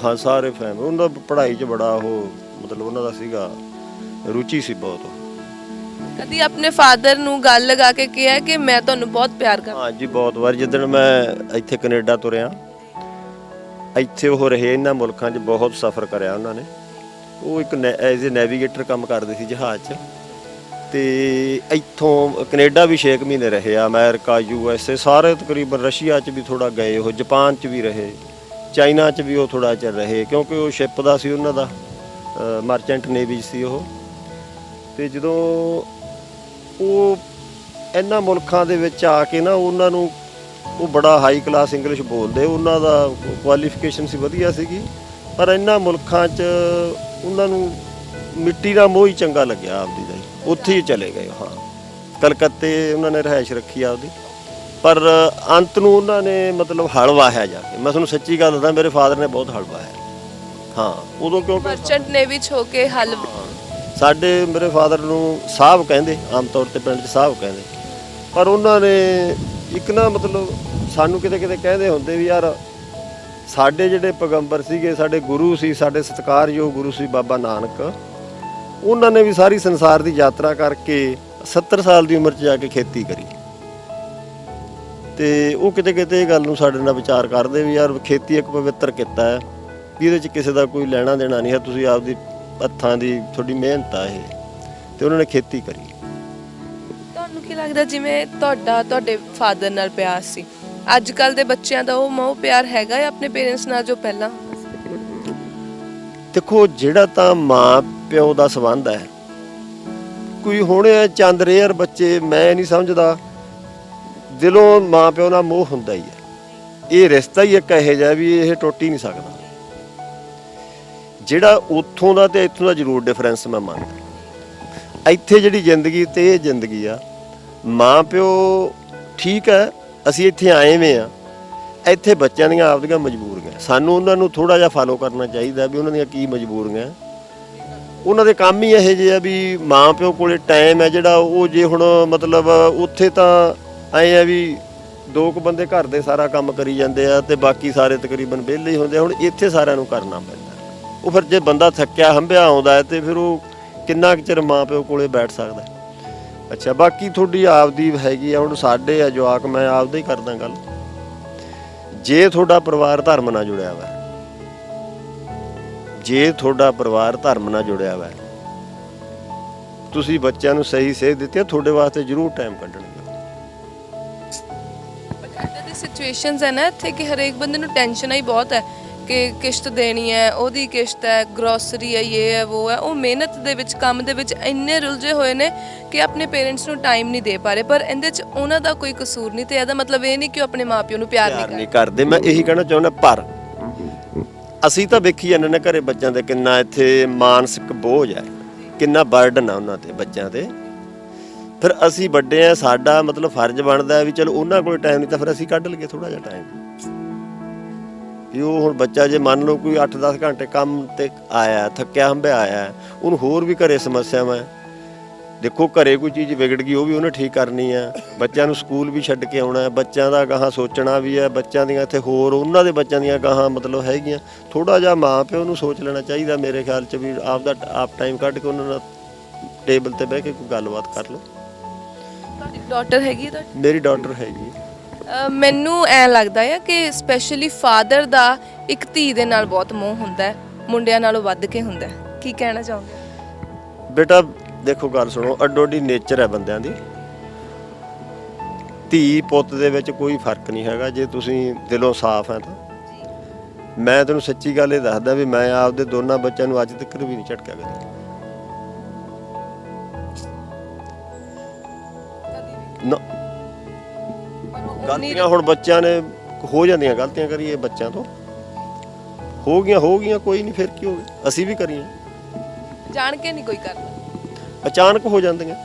ਹਾਂ ਸਾਰੇ ਫੈਮਿਲੀ ਉਹਨਾਂ ਦਾ ਪੜ੍ਹਾਈ 'ਚ ਬੜਾ ਉਹ ਮਤਲਬ ਉਹਨਾਂ ਦਾ ਸੀਗਾ ਰੁਚੀ ਸੀ ਬਹੁਤ। ਕਦੀ ਆਪਣੇ ਫਾਦਰ ਨੂੰ ਗੱਲ ਲਗਾ ਕੇ ਕਿਹਾ ਕਿ ਮੈਂ ਤੁਹਾਨੂੰ ਬਹੁਤ ਪਿਆਰ ਕਰਦਾ ਹਾਂ ਜੀ ਬਹੁਤ ਵਾਰ। ਜਿੱਦਣ ਮੈਂ ਇੱਥੇ ਕੈਨੇਡਾ ਤੁਰਿਆ ਇੱਥੇ ਉਹ ਰਹੇ ਇਹਨਾਂ ਮੁਲਕਾਂ 'ਚ ਬਹੁਤ ਸਫ਼ਰ ਕਰਿਆ ਉਹਨਾਂ ਨੇ। ਉਹ ਇੱਕ ਐਜ਼ ਅ ਨੈਵੀਗੇਟਰ ਕੰਮ ਕਰਦੇ ਸੀ ਜਹਾਜ਼ 'ਚ। ਤੇ ਇੱਥੋਂ ਕੈਨੇਡਾ ਵੀ 6 ਮਹੀਨੇ ਰਹੇ ਆ, ਅਮਰੀਕਾ, ਯੂ ਐਸ ਏ, ਸਾਰੇ ਤਕਰੀਬਨ ਰਸ਼ੀਆ 'ਚ ਵੀ ਥੋੜਾ ਗਏ, ਉਹ ਜਾਪਾਨ 'ਚ ਵੀ ਰਹੇ, ਚਾਈਨਾ 'ਚ ਵੀ ਉਹ ਥੋੜਾ ਚਿਰ ਰਹੇ, ਕਿਉਂਕਿ ਉਹ ਸ਼ਿਪ ਦਾ ਸੀ ਉਹਨਾਂ ਦਾ ਮਰਚੈਂਟ ਨੇਵੀ ਸੀ ਉਹ। ਤੇ ਜਦੋਂ ਉਹ ਇਹਨਾਂ ਮੁਲਕਾਂ ਦੇ ਵਿੱਚ ਆ ਕੇ ਨਾ ਉਹਨਾਂ ਨੂੰ ਉਹ ਬੜਾ ਹਾਈ ਕਲਾਸ ਇੰਗਲਿਸ਼ ਬੋਲਦੇ, ਉਹਨਾਂ ਦਾ ਕੁਆਲੀਫਿਕੇਸ਼ਨ ਸੀ, ਵਧੀਆ ਸੀਗੀ, ਪਰ ਇਹਨਾਂ ਮੁਲਕਾਂ 'ਚ ਉਹਨਾਂ ਨੂੰ ਮਿੱਟੀ ਦਾ ਮੋਹ ਹੀ ਚੰਗਾ ਲੱਗਿਆ ਆਪਦੀ ਦਾ ਜੀ ਉੱਥੇ ਹੀ ਚਲੇ ਗਏ ਹਾਂ। ਕਲਕੱਤੇ ਉਹਨਾਂ ਨੇ ਰਹਿائش ਰੱਖੀ ਆਪਦੀ। ਪਰ ਅੰਤ ਨੂੰ ਉਹਨਾਂ ਨੇ ਮਤਲਬ ਹਲ ਵਾਹਿਆ ਜਾ ਕੇ। ਮੈਂ ਤੁਹਾਨੂੰ ਸੱਚੀ ਗੱਲ ਦੱਸਾਂ ਮੇਰੇ ਫਾਦਰ ਨੇ ਬਹੁਤ ਹਲ ਵਾਹਿਆ। ਹਾਂ ਉਦੋਂ ਕਿਉਂਕਿ ਮਰਚੈਂਟ ਨੇਵੀ ਛੋ ਕੇ ਹਲ ਸਾਡੇ ਮੇਰੇ ਫਾਦਰ ਨੂੰ ਸਾਹਿਬ ਕਹਿੰਦੇ ਆਮ ਤੌਰ ਤੇ ਪਿੰਡ 'ਚ ਸਾਹਿਬ ਕਹਿੰਦੇ। ਪਰ ਉਹਨਾਂ ਨੇ ਇੱਕ ਨਾ ਮਤਲਬ ਸਾਨੂੰ ਕਿਤੇ ਕਿਤੇ ਕਹਿੰਦੇ ਹੁੰਦੇ ਵੀ ਯਾਰ ਸਾਡੇ ਜਿਹੜੇ ਪੈਗੰਬਰ ਸੀਗੇ, ਸਾਡੇ ਗੁਰੂ ਸੀ, ਸਾਡੇ ਸਤਿਕਾਰਯੋਗ ਗੁਰੂ ਸੀ ਬਾਬਾ ਨਾਨਕ, ਉਹਨਾਂ ਨੇ ਵੀ ਸਾਰੀ ਸੰਸਾਰ ਦੀ ਯਾਤਰਾ ਕਰਕੇ 70 ਸਾਲ ਦੀ ਉਮਰ 'ਚ ਜਾ ਕੇ ਖੇਤੀ ਕਰੀ। ਤੇ ਉਹ ਕਿਤੇ ਕਿਤੇ ਇਹ ਗੱਲ ਨੂੰ ਸਾਡੇ ਨਾਲ ਵਿਚਾਰ ਕਰਦੇ ਵੀ ਯਾਰ ਖੇਤੀ ਇੱਕ ਪਵਿੱਤਰ ਕਿੱਤਾ ਹੈ ਇਹਦੇ 'ਚ ਕਿਸੇ ਦਾ ਕੋਈ ਲੈਣਾ ਦੇਣਾ ਨਹੀਂ ਹੈ, ਤੁਸੀਂ ਆਪਦੀ ਹੱਥਾਂ ਦੀ ਤੁਹਾਡੀ ਮਿਹਨਤ ਆ ਇਹ। ਤੇ ਉਹਨਾਂ ਨੇ ਖੇਤੀ ਕਰੀ। ਤੁਹਾਨੂੰ ਕੀ ਲੱਗਦਾ ਜਿਵੇਂ ਤੁਹਾਡਾ, ਤੁਹਾਡੇ ਫਾਦਰ ਨਾਲ ਪਿਆਰ ਸੀ? ਅੱਜ ਕੱਲ ਦੇ ਬੱਚਿਆਂ ਦਾ ਉਹ ਮੋਹ ਪਿਆਰ ਹੈਗਾ ਹੈ ਆਪਣੇ ਪੇਰੈਂਟਸ ਨਾਲ ਜੋ ਪਹਿਲਾਂ। ਦੇਖੋ, ਜਿਹੜਾ ਤਾਂ ਮਾਂ ਪਿਓ ਦਾ ਸਬੰਧ ਹੈ, ਕੋਈ ਹੁਣ ਇਹ ਚੰਦ ਰੇਅਰ ਬੱਚੇ ਮੈਂ ਨਹੀਂ ਸਮਝਦਾ, ਦਿਲੋਂ ਮਾਂ ਪਿਓ ਨਾਲ ਮੋਹ ਹੁੰਦਾ ਹੀ ਹੈ। ਇਹ ਰਿਸ਼ਤਾ ਹੀ ਇੱਕ ਇਹੋ ਜਿਹਾ ਵੀ ਇਹ ਟੁੱਟ ਹੀ ਨਹੀਂ ਸਕਦਾ। ਜਿਹੜਾ ਉੱਥੋਂ ਦਾ ਤੇ ਇੱਥੋਂ ਦਾ ਜ਼ਰੂਰ ਡਿਫਰੈਂਸ ਮੈਂ ਮੰਨਦਾ। ਇੱਥੇ ਜਿਹੜੀ ਜ਼ਿੰਦਗੀ ਤੇ ਇਹ ਜ਼ਿੰਦਗੀ ਆ, ਮਾਂ ਪਿਓ ਠੀਕ ਹੈ ਅਸੀਂ ਇੱਥੇ ਆਏ ਵੇ ਆ ਇੱਥੇ ਬੱਚਿਆਂ ਦੀਆਂ ਆਪਦੀਆਂ ਮਜਬੂਰੀਆਂ ਸਾਨੂੰ ਉਹਨਾਂ ਨੂੰ ਥੋੜਾ ਜਿਹਾ ਫਾਲੋ ਕਰਨਾ ਚਾਹੀਦਾ ਵੀ ਉਹਨਾਂ ਦੀਆਂ ਕੀ ਮਜਬੂਰੀਆਂ ਉਹਨਾਂ ਦੇ ਕੰਮ ਹੀ ਇਹੋ ਜਿਹੇ ਆ ਵੀ ਮਾਂ ਪਿਓ ਕੋਲੇ ਟਾਈਮ ਹੈ ਜਿਹੜਾ ਉਹ ਜੇ ਹੁਣ ਮਤਲਬ ਉੱਥੇ ਤਾਂ ਐ ਆ ਵੀ ਦੋ ਕੁ ਬੰਦੇ ਘਰ ਦੇ ਸਾਰਾ ਕੰਮ ਕਰੀ ਜਾਂਦੇ ਆ ਤੇ ਬਾਕੀ ਸਾਰੇ ਤਕਰੀਬਨ ਵਿਹਲੇ ਹੀ ਹੁੰਦੇ ਆ। ਹੁਣ ਇੱਥੇ ਸਾਰਿਆਂ ਨੂੰ ਕਰਨਾ ਪੈਂਦਾ ਉਹ ਫਿਰ ਜੇ ਬੰਦਾ ਥੱਕਿਆ, ਹੰਭਿਆ ਆਉਂਦਾ ਹੈ ਤੇ ਫਿਰ ਉਹ ਕਿੰਨਾ ਕੁ ਚਿਰ ਮਾਂ ਪਿਓ ਕੋਲੇ ਬੈਠ ਸਕਦਾ ਹੈ? ਅੱਛਾ ਬਾਕੀ ਤੁਹਾਡੀ ਆਪਦੀ ਹੈਗੀ ਆ ਹੁਣ ਸਾਡੇ ਆ ਜਵਾਕ ਮੈਂ ਆਪਦਾ ਹੀ ਕਰਦਾ ਗੱਲ। ਜੇ ਤੁਹਾਡਾ ਪਰਿਵਾਰ ਧਰਮ ਨਾਲ ਜੁੜਿਆ ਹੋਇਆ ਜੇ ਤੁਹਾਡਾ ਪਰਿਵਾਰ ਧਰਮ ਨਾਲ ਜੁੜਿਆ ਹੋਇਆ ਤੁਸੀਂ ਬੱਚਿਆਂ ਨੂੰ ਸਹੀ ਸੇਧ ਦਿੱਤੀ ਹੈ, ਤੁਹਾਡੇ ਵਾਸਤੇ ਜ਼ਰੂਰ ਟਾਈਮ ਕੱਢਣਗੇ ਸਿਚੁਏਸ਼ਨਸ ਹੈ ਨਾ ਇੱਥੇ ਕਿ ਹਰੇਕ ਬੰਦੇ ਨੂੰ ਟੈਨਸ਼ਨ ਹੀ ਬਹੁਤ ਹੈ। ਕਿ ਕਿਸ਼ਤ ਦੇਣੀ ਹੈ ਉਹਦੀ ਕਿਸ਼ਤ ਹੈ ਗਰੋਸਰੀ ਹੈ ਇਹ ਹੈ ਉਹ ਹੈ ਉਹ ਮਿਹਨਤ ਦੇ ਵਿੱਚ ਕੰਮ ਦੇ ਵਿੱਚ ਇੰਨੇ ਰੁਲਝੇ ਹੋਏ ਨੇ ਕਿ ਆਪਣੇ ਪੇਰੈਂਟਸ ਨੂੰ ਟਾਈਮ ਨਹੀਂ ਦੇ ਪਾ ਰਹੇ। ਪਰ ਇਹਦੇ 'ਚ ਉਹਨਾਂ ਦਾ ਕੋਈ ਕਸੂਰ ਨਹੀਂ ਤੇ ਇਹਦਾ ਮਤਲਬ ਇਹ ਨਹੀਂ ਕਿ ਉਹ ਆਪਣੇ ਮਾਪਿਓ ਨੂੰ ਪਿਆਰ ਨਹੀਂ ਕਰਦੇ ਨਹੀਂ ਕਰਦੇ। ਮੈਂ ਇਹੀ ਕਹਿਣਾ ਚਾਹੁੰਦਾ ਪਰ ਅਸੀਂ ਤਾਂ ਵੇਖੀ ਜਾਂਦੇ ਨੇ ਘਰੇ ਬੱਚਿਆਂ ਦੇ ਕਿੰਨਾ ਇੱਥੇ ਮਾਨਸਿਕ ਬੋਝ ਹੈ। ਕਿੰਨਾ ਬਰਡਨ ਆ ਉਹਨਾਂ ਤੇ ਬੱਚਿਆਂ ਤੇ। ਫਿਰ ਅਸੀਂ ਵੱਡੇ ਆ ਸਾਡਾ ਮਤਲਬ ਫਰਜ਼ ਬਣਦਾ ਹੈ ਵੀ ਚਲੋ ਉਹਨਾਂ ਕੋਲ ਟਾਈਮ ਨਹੀਂ ਤਾਂ ਫਿਰ ਅਸੀਂ ਕੱਢ ਲਈਏ ਥੋੜਾ ਜਿਹਾ ਟਾਈਮ ਵੀ ਉਹ ਹੁਣ ਬੱਚਾ ਜੇ ਮੰਨ ਲਓ ਕੋਈ 8-10 ਘੰਟੇ ਕੰਮ ਤੇ ਆਇਆ ਥੱਕਿਆ ਹੰਭਿਆ ਆਇਆ ਉਹਨੂੰ ਹੋਰ ਵੀ ਘਰੇ ਸਮੱਸਿਆਵਾਂ ਦੇਖੋ ਘਰੇ ਕੋਈ ਚੀਜ਼ ਵਿਗੜ ਗਈ ਉਹ ਵੀ ਉਹਨੇ ਠੀਕ ਕਰਨੀ ਆ। ਬੱਚਿਆਂ ਨੂੰ ਸਕੂਲ ਵੀ ਛੱਡ ਕੇ ਆਉਣਾ ਹੈ ਬੱਚਿਆਂ ਦਾ ਗਾਹਾਂ ਸੋਚਣਾ ਵੀ ਹੈ ਬੱਚਿਆਂ ਦੀਆਂ ਇੱਥੇ ਹੋਰ ਉਹਨਾਂ ਦੇ ਬੱਚਿਆਂ ਦੀਆਂ ਗਾਹਾਂ ਮਤਲਬ ਹੈਗੀਆਂ। ਥੋੜਾ ਜਿਹਾ ਮਾਂ ਪਿਓ ਨੂੰ ਸੋਚ ਲੈਣਾ ਚਾਹੀਦਾ ਮੇਰੇ ਖਿਆਲ 'ਚ ਵੀ ਆਪ ਦਾ ਆਪ ਟਾਈਮ ਕੱਢ ਕੇ ਉਹਨਾਂ ਨਾਲ ਟੇਬਲ ਤੇ ਬਹਿ ਕੇ ਕੋਈ ਗੱਲਬਾਤ ਕਰ ਲਓ। ਤੁਹਾਡੀ ਡਾਟਰ ਹੈਗੀ ਤੁਹਾਡੀ? ਮੇਰੀ ਡਾਟਰ ਹੈਗੀ ਮੈਨੂੰ ਐ ਲੱਗਦਾ ਹੈ ਕਿ ਸਪੈਸ਼ਲੀ ਫਾਦਰ ਦਾ ਇੱਕ ਧੀ ਦੇ ਨਾਲ ਬਹੁਤ ਮੋਹ ਹੁੰਦਾ ਹੈ ਮੁੰਡਿਆਂ ਨਾਲੋਂ ਵੱਧ ਕੇ ਹੁੰਦਾ ਹੈ। ਕੀ ਕਹਿਣਾ ਚਾਹੋਗੇ? ਬੇਟਾ ਦੇਖੋ ਗੱਲ ਸੁਣੋ ਅੱਡੋ ਅੱਡੀ ਨੇਚਰ ਹੈ ਬੰਦਿਆਂ ਦੀ। ਧੀ ਪੁੱਤ ਦੇ ਵਿੱਚ ਕੋਈ ਫ਼ਰਕ ਨਹੀਂ ਹੈਗਾ ਜੇ ਤੁਸੀਂ ਦਿਲੋਂ ਸਾਫ਼ ਹੈ ਤਾਂ। ਮੈਂ ਤੈਨੂੰ ਸੱਚੀ ਗੱਲ ਇਹ ਦੱਸਦਾ ਵੀ ਮੈਂ ਆਪਦੇ ਦੋਨਾਂ ਬੱਚਿਆਂ ਨੂੰ ਅੱਜ ਤੱਕ ਵੀ ਨਹੀਂ ਝਟਕਿਆ ਕਦੇ। ਨਾ ਗਲਤੀਆਂ ਹੁਣ ਬੱਚਿਆਂ ਨੇ ਹੋ ਜਾਂਦੀਆਂ ਗਲਤੀਆਂ ਕਰੀਏ ਬੱਚਿਆਂ ਤੋਂ। ਹੋ ਗਈਆਂ ਹੋ ਗਈਆਂ ਕੋਈ ਨਹੀਂ ਫਿਰ ਕੀ ਹੋ ਗਿਆ? ਅਸੀਂ ਵੀ ਕਰੀਏ। ਜਾਣ ਕੇ ਨਹੀਂ ਕੋਈ ਕਰਦਾ ਅਚਾਨਕ ਹੋ ਜਾਂਦੀਆਂ।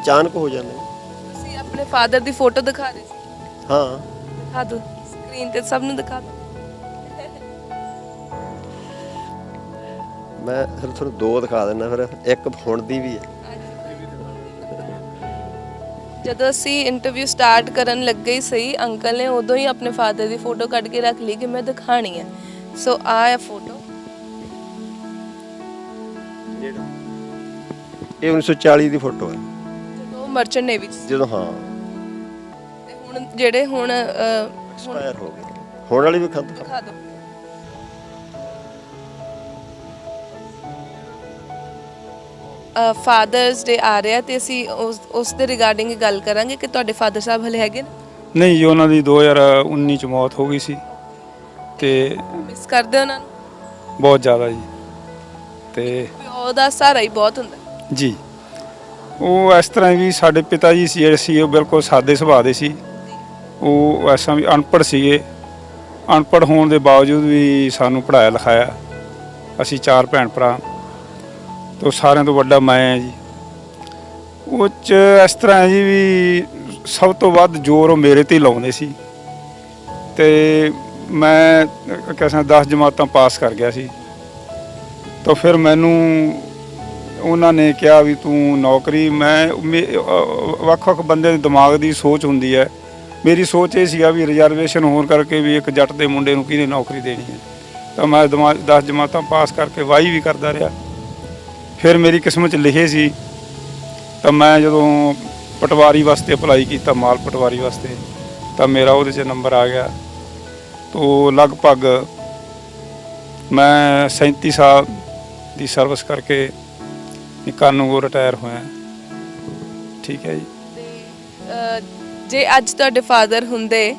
ਅਚਾਨਕ ਹੋ ਜਾਂਦੀਆਂ। ਤੁਸੀਂ ਆਪਣੇ ਫਾਦਰ ਦੀ ਫੋਟੋ ਦਿਖਾ ਰਹੇ ਸੀ? ਹਾਂ। ਦਿਖਾ ਦਿਓ। ਸਕਰੀਨ ਤੇ ਸਭ ਨੂੰ ਦਿਖਾ ਦਿਓ। ਮੈਂ ਫਿਰ ਤੁਹਾਨੂੰ ਦੋ ਦਿਖਾ ਦਿੰਦਾ ਫਿਰ ਇੱਕ ਹੁਣ ਦੀ ਵੀ ਹੈ। ਜਦੋਂ ਅਸੀਂ ਇੰਟਰਵਿਊ ਸਟਾਰਟ ਕਰਨ ਲੱਗੇ ਸਹੀ ਅੰਕਲ ਨੇ ਉਦੋਂ ਹੀ ਆਪਣੇ ਫਾਦਰ ਦੀ ਫੋਟੋ ਕੱਢ ਕੇ ਰੱਖ ਲਈ ਕਿ ਮੈਂ ਦਿਖਾਣੀ ਹੈ। ਸੋ ਆ ਹੈ ਫੋਟੋ ਇਹ 1940 ਦੀ ਫੋਟੋ ਹੈ। ਜਦੋਂ ਮਰਚੈਂਟ ਨੇਵੀ 'ਚ। ਜਦੋਂ ਹਾਂ। ਤੇ ਹੁਣ ਜਿਹੜੇ ਹੁਣ ਅਹ, ਹੁਣ ਐਕਸਪਾਇਰ ਹੋ ਗਏ। ਹੁਣ ਵਾਲੀ ਵੀ ਖਤਮ ਦਿਖਾ ਦਿਓ। ਫਾਦਰਸ ਡੇ ਆ ਰਿਹਾ ਤੇ ਅਸੀਂ ਉਸ ਉਸ ਦੇ ਰਿਗਾਰਡਿੰਗ ਗੱਲ ਕਰਾਂਗੇ ਕਿ ਤੁਹਾਡੇ ਫਾਦਰ ਸਾਹਿਬ ਹਲੇ ਹੈਗੇ ਨੇ? ਨਹੀਂ ਜੀ ਉਹਨਾਂ ਦੀ 2019 ਚ ਮੌਤ ਹੋ ਗਈ ਸੀ ਤੇ ਮਿਸ ਕਰਦੇ ਉਹਨਾਂ ਨੂੰ? ਬਹੁਤ ਜ਼ਿਆਦਾ ਜੀ। ਤੇ ਪਿਓ ਦਾ ਸਹਾਰਾ ਹੀ ਬਹੁਤ ਹੁੰਦਾ। ਜੀ ਉਹ ਇਸ ਤਰ੍ਹਾਂ ਵੀ ਸਾਡੇ ਪਿਤਾ ਜੀ ਸੀ ਜਿਹੜੇ ਸੀ ਉਹ ਬਿਲਕੁਲ ਸਾਦੇ ਸੁਭਾਅ ਦੇ ਸੀ। ਉਹ ਐਸਾ ਵੀ ਅਨਪੜ੍ਹ ਸੀਗੇ। ਅਨਪੜ੍ਹ ਹੋਣ ਦੇ ਬਾਵਜੂਦ ਵੀ ਸਾਨੂੰ ਪੜ੍ਹਾਇਆ ਲਿਖਾਇਆ। ਅਸੀਂ ਚਾਰ ਭੈਣ ਭਰਾ। ਤੋਂ ਸਾਰਿਆਂ ਤੋਂ ਵੱਡਾ ਮੈਂ ਹਾਂ ਜੀ। ਉਹ ਚ ਇਸ ਤਰ੍ਹਾਂ ਹੈ ਜੀ ਵੀ ਸਭ ਤੋਂ ਵੱਧ ਜ਼ੋਰ ਉਹ ਮੇਰੇ ਤੇ ਹੀ ਲਾਉਂਦੇ ਸੀ। ਤੇ ਮੈਂ ਕਿਸੇ 10 ਜਮਾਤਾਂ ਪਾਸ ਕਰ ਗਿਆ ਸੀ। ਤਾਂ ਫਿਰ ਮੈਨੂੰ ਉਹਨਾਂ ਨੇ ਕਿਹਾ ਵੀ ਤੂੰ ਨੌਕਰੀ ਮੈਂ ਮੇ- ਵੱਖ-ਵੱਖ ਬੰਦੇ ਦੇ ਦਿਮਾਗ ਦੀ ਸੋਚ ਹੁੰਦੀ ਹੈ। ਮੇਰੀ ਸੋਚ ਇਹ ਸੀਗਾ ਵੀ ਰਿਜ਼ਰਵੇਸ਼ਨ ਹੋਣ ਕਰਕੇ ਵੀ ਇੱਕ ਜੱਟ ਦੇ ਮੁੰਡੇ ਨੂੰ ਕਿਹਨੇ ਨੌਕਰੀ ਦੇਣੀ ਹੈ। ਤਾਂ ਮੈਂ 10 ਜਮਾਤਾਂ ਪਾਸ ਕਰਕੇ ਵਾਈ ਵੀ ਕਰਦਾ ਰਿਹਾ। ਫਿਰ ਮੇਰੀ ਕਿਸਮਤ 'ਚ ਲਿਖੇ ਸੀ ਤਾਂ ਮੈਂ ਜਦੋਂ ਪਟਵਾਰੀ ਵਾਸਤੇ ਅਪਲਾਈ ਕੀਤਾ ਮਾਲ ਪਟਵਾਰੀ ਵਾਸਤੇ ਤਾਂ ਮੇਰਾ ਉਹਦੇ 'ਚ ਨੰਬਰ ਆ ਗਿਆ। ਤੋਂ ਲਗਭਗ ਮੈਂ 37 ਸਾਲ ਦੀ ਸਰਵਿਸ ਕਰਕੇ ਨਿਕਾਨੂੰ ਰਿਟਾਇਰ ਹੋਇਆ। ਠੀਕ ਹੈ ਜੀ। ਜੇ ਅੱਜ ਤੁਹਾਡੇ ਫਾਦਰ ਹੁੰਦੇ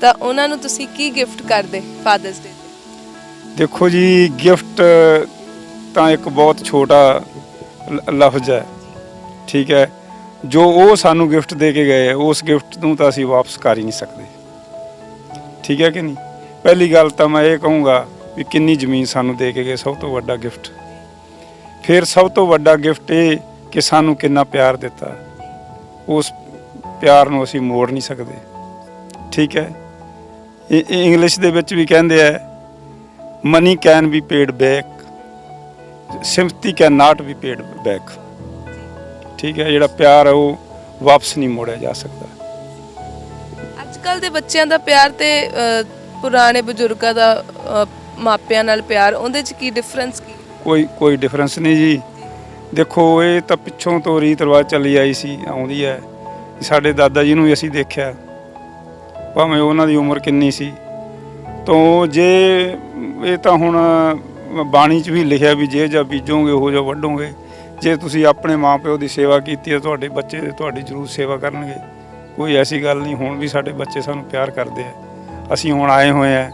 ਤਾਂ ਉਹਨਾਂ ਨੂੰ ਤੁਸੀਂ ਕੀ ਗਿਫਟ ਕਰਦੇ ਫਾਦਰਸ ਡੇ ਤੇ? ਦੇਖੋ ਜੀ ਗਿਫਟ ਤਾਂ ਇੱਕ ਬਹੁਤ ਛੋਟਾ ਲ- ਲਫ਼ਜ਼ ਹੈ। ਠੀਕ ਹੈ? ਜੋ ਉਹ ਸਾਨੂੰ ਗਿਫਟ ਦੇ ਕੇ ਗਏ, ਉਸ ਗਿਫਟ ਨੂੰ ਤਾਂ ਅਸੀਂ ਵਾਪਸ ਕਰ ਹੀ ਨਹੀਂ ਸਕਦੇ। ਠੀਕ ਹੈ ਕਿ ਨਹੀਂ? ਪਹਿਲੀ ਗੱਲ ਤਾਂ ਮੈਂ ਇਹ ਕਹੂੰਗਾ ਵੀ ਕਿੰਨੀ ਜ਼ਮੀਨ ਸਾਨੂੰ ਦੇ ਕੇ ਗਏ, ਸਭ ਤੋਂ ਵੱਡਾ ਗਿਫਟ ਫਿਰ ਸਭ ਤੋਂ ਵੱਡਾ ਗਿਫਟ ਇਹ ਕਿ ਸਾਨੂੰ ਕਿੰਨਾ ਪਿਆਰ ਦਿੱਤਾ। ਉਸ ਪਿਆਰ ਨੂੰ ਅਸੀਂ ਮੋੜ ਨਹੀਂ ਸਕਦੇ। ਠੀਕ ਹੈ? ਇਹ ਇਹ ਇੰਗਲਿਸ਼ ਦੇ ਵਿੱਚ ਵੀ ਕਹਿੰਦੇ ਆ money can be paid back sympathy can not be paid back ਠੀਕ ਹੈ ਜਿਹੜਾ ਪਿਆਰ ਹੈ ਉਹ ਵਾਪਸ ਨਹੀਂ ਮੋੜਿਆ ਜਾ ਸਕਦਾ। ਅੱਜ ਕੱਲ ਦੇ ਬੱਚਿਆਂ ਦਾ ਪਿਆਰ ਤੇ ਅ, ਪੁਰਾਣੇ ਬਜ਼ੁਰਗਾਂ ਦਾ ਅ, ਮਾਪਿਆਂ ਨਾਲ ਪਿਆਰ ਉਹਦੇ 'ਚ ਕੀ ਡਿਫਰੈਂਸ ਕੀ? ਕੋਈ ਕੋਈ ਡਿਫਰੈਂਸ ਨਹੀਂ ਜੀ। ਦੇਖੋ ਇਹ ਤਾਂ ਪਿੱਛੋਂ ਤੋਂ ਰੀਤ ਰਿਵਾਜ ਚੱਲੀ ਆਈ ਸੀ ਆਉਂਦੀ ਹੈ। ਸਾਡੇ ਦਾਦਾ ਜੀ ਨੂੰ ਵੀ ਅਸੀਂ ਦੇਖਿਆ। ਭਾਵੇਂ ਉਹਨਾਂ ਦੀ ਉਮਰ ਕਿੰਨੀ ਸੀ। ਤੋਂ ਜੇ ਇਹ ਤਾਂ ਹੁਣ ਬਾਣੀ 'ਚ ਵੀ ਲਿਖਿਆ ਵੀ ਜੇ ਜਾਂ ਬੀਜੋਗੇ ਹੋ ਜਾ ਵੱਢੋਗੇ। ਜੇ ਤੁਸੀਂ ਆਪਣੇ ਮਾਪਿਓ ਦੀ ਸੇਵਾ ਕੀਤੀ ਹੈ, ਤੁਹਾਡੇ ਬੱਚੇ ਤੁਹਾਡੀ ਜ਼ਰੂਰ ਸੇਵਾ ਕਰਨਗੇ। ਕੋਈ ਐਸੀ ਗੱਲ ਨਹੀਂ, ਹੁਣ ਵੀ ਸਾਡੇ ਬੱਚੇ ਸਾਨੂੰ ਪਿਆਰ ਕਰਦੇ ਆ। ਅਸੀਂ ਹੁਣ ਆਏ ਹੋਏ ਆ।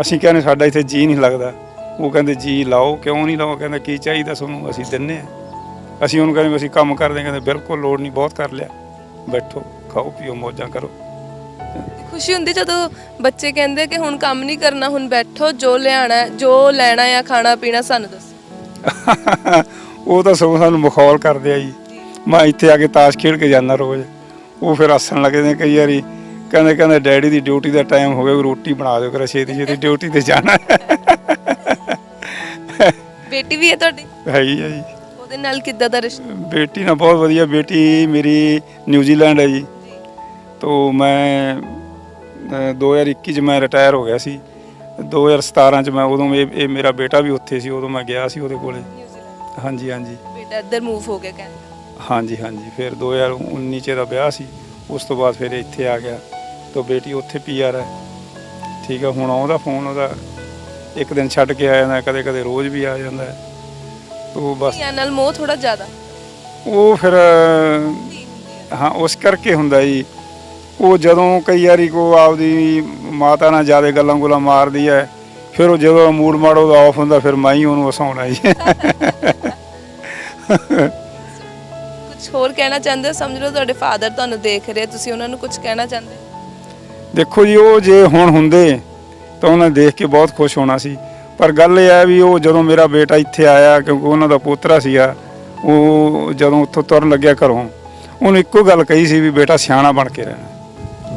ਅਸੀਂ ਕਹਿੰਦੇ ਸਾਡਾ ਇੱਥੇ ਜੀ ਨਹੀਂ ਲੱਗਦਾ। ਉਹ ਕਹਿੰਦੇ, ਜੀ ਲਾਓ, ਕਿਉਂ ਨਹੀਂ ਲਾਓ? ਕਹਿੰਦਾ, ਕੀ ਚਾਹੀਦਾ ਤੁਹਾਨੂੰ? ਅਸੀਂ ਦਿੰਨੇ ਆ। ਅਸੀਂ ਉਹਨੂੰ ਕਹਿੰਦੇ ਵੀ ਅਸੀਂ ਕੰਮ ਕਰਦੇ ਕਹਿੰਦੇ, ਬਿਲਕੁਲ, ਲੋੜ ਨਹੀਂ, ਬਹੁਤ ਕਰ ਲਿਆ। ਬੈਠੋ, ਖਾਓ, ਪੀਓ, ਮੌਜਾਂ ਕਰੋ। ਖੁਸ਼ੀ ਹੁੰਦੀ ਜਦੋਂ ਬੱਚੇ ਕਹਿੰਦੇ ਕਿ ਹੁਣ ਕੰਮ ਨਹੀਂ ਕਰਨਾ ਹੁਣ ਬੈਠੋ ਜੋ ਲਿਆਣਾ ਜੋ ਲੈਣਾ ਆ ਖਾਣਾ ਪੀਣਾ ਸਾਨੂੰ ਦੱਸੋ। ਉਹ ਤਾਂ ਸਗੋਂ ਸਾਨੂੰ ਮਖੌਲ ਕਰਦੇ ਆ ਜੀ। ਮੈਂ ਇੱਥੇ ਆ ਕੇ ਤਾਸ਼ ਖੇਡ ਕੇ ਜਾਂਦਾ ਰੋਜ਼। ਉਹ ਫਿਰ ਹੱਸਣ ਲੱਗਦੇ ਨੇ ਕਈ ਵਾਰੀ। ਕਹਿੰਦੇ ਕਹਿੰਦੇ ਡੈਡੀ ਦੀ ਡਿਊਟੀ ਦਾ ਟਾਈਮ ਹੋ ਗਿਆ ਰੋਟੀ ਬਣਾ ਦਿਓ ਕਰ ਛੇਤੀ ਛੇਤੀ ਡਿਊਟੀ ਤੇ ਜਾਣਾ ਬੇਟੀ ਵੀ ਹੈ ਤੁਹਾਡੀ? ਹੈਗੀ ਆ ਜੀ। ਉਹਦੇ ਨਾਲ ਕਿੱਦਾਂ ਦਾ ਰਿਸ਼ਤਾ? ਬੇਟੀ ਨਾਲ ਬਹੁਤ ਵਧੀਆ। ਬੇਟੀ ਮੇਰੀ ਨਿਊਜ਼ੀਲੈਂਡ ਹੈ ਜੀ। ਤੋਂ ਮੈਂ ਅ, 2021 ਚ ਮੈਂ ਰਿਟਾਇਰ ਹੋ ਗਿਆ ਸੀ। 2017 ਚ ਮੈਂ ਉਦੋਂ ਇਹ ਇਹ ਮੇਰਾ ਬੇਟਾ ਵੀ ਉੱਥੇ ਸੀ ਉਦੋਂ ਮੈਂ ਗਿਆ ਸੀ ਉਹਦੇ ਕੋਲੇ। ਹਾਂਜੀ ਹਾਂਜੀ। ਬੇਟਾ ਇੱਧਰ ਮੂਵ ਹੋ ਗਿਆ ਕਹਿੰਦੇ ਹਾਂਜੀ ਹਾਂਜੀ। ਫਿਰ 2019 ਚ ਦਾ ਵਿਆਹ ਸੀ। ਉਸ ਤੋਂ ਬਾਅਦ ਫਿਰ ਇੱਥੇ ਆ ਗਿਆ। ਤੋਂ ਬੇਟੀ ਉੱਥੇ ਪੀਆਰ ਹੈ। ਠੀਕ ਹੈ ਹੁਣ ਆਉਂਦਾ ਫੋਨ ਉਹਦਾ। ਇੱਕ ਦਿਨ ਛੱਡ ਕੇ ਆ ਜਾਂਦਾ ਕਦੇ ਕਦੇ ਰੋਜ਼ ਵੀ ਆ ਜਾਂਦਾ ਹੈ। ਤੋਂ ਬਸ। ਧੀਆਂ ਨਾਲ ਮੋਹ ਥੋੜਾ ਜ਼ਿਆਦਾ। ਉਹ ਫਿਰ ਹਾਂ ਉਸ ਕਰਕੇ ਹੁੰਦਾ ਜੀ। ਉਹ ਜਦੋਂ ਕਈ ਵਾਰੀ ਕੋ ਆਪਦੀ ਮਾਤਾ ਨਾਲ ਜ਼ਿਆਦਾ ਗੱਲਾਂ ਗੁੱਲਾਂ ਮਾਰਦੀ ਹੈ ਫਿਰ ਉਹ ਜਦੋਂ ਮੂਡ ਮਾੜੋ ਦਾ ਆਫ ਹੁੰਦਾ ਫਿਰ ਮੈਂ ਹੀ ਉਹਨੂੰ ਹਸਾਉਣਾ ਜੀ। ਕੁਝ ਹੋਰ ਕਹਿਣਾ ਚਾਹੁੰਦੇ ਹੋ? ਸਮਝ ਲਓ ਤੁਹਾਡੇ ਫਾਦਰ ਤੁਹਾਨੂੰ ਦੇਖ ਰਹੇ ਤੁਸੀਂ ਉਹਨਾਂ ਨੂੰ ਕੁਝ ਕਹਿਣਾ ਚਾਹੁੰਦੇ ਹੋ? ਦੇਖੋ ਜੀ ਉਹ ਜੇ ਹੁਣ ਹੁੰਦੇ ਤਾਂ ਉਹਨਾਂ ਦੇਖ ਕੇ ਬਹੁਤ ਖੁਸ਼ ਹੋਣਾ ਸੀ। ਪਰ ਗੱਲ ਇਹ ਹੈ ਵੀ ਉਹ ਜਦੋਂ ਮੇਰਾ ਬੇਟਾ ਇੱਥੇ ਆਇਆ ਕਿਉਂਕਿ ਉਹਨਾਂ ਦਾ ਪੋਤਰਾ ਸੀਗਾ ਉਹ ਜਦੋਂ ਉੱਥੋਂ ਤੁਰਨ ਲੱਗਿਆ ਘਰੋਂ ਉਹਨੂੰ ਇੱਕੋ ਗੱਲ ਕਹੀ ਸੀ ਵੀ ਬੇਟਾ ਸਿਆਣਾ ਬਣ ਕੇ ਰਹਿਣਾ।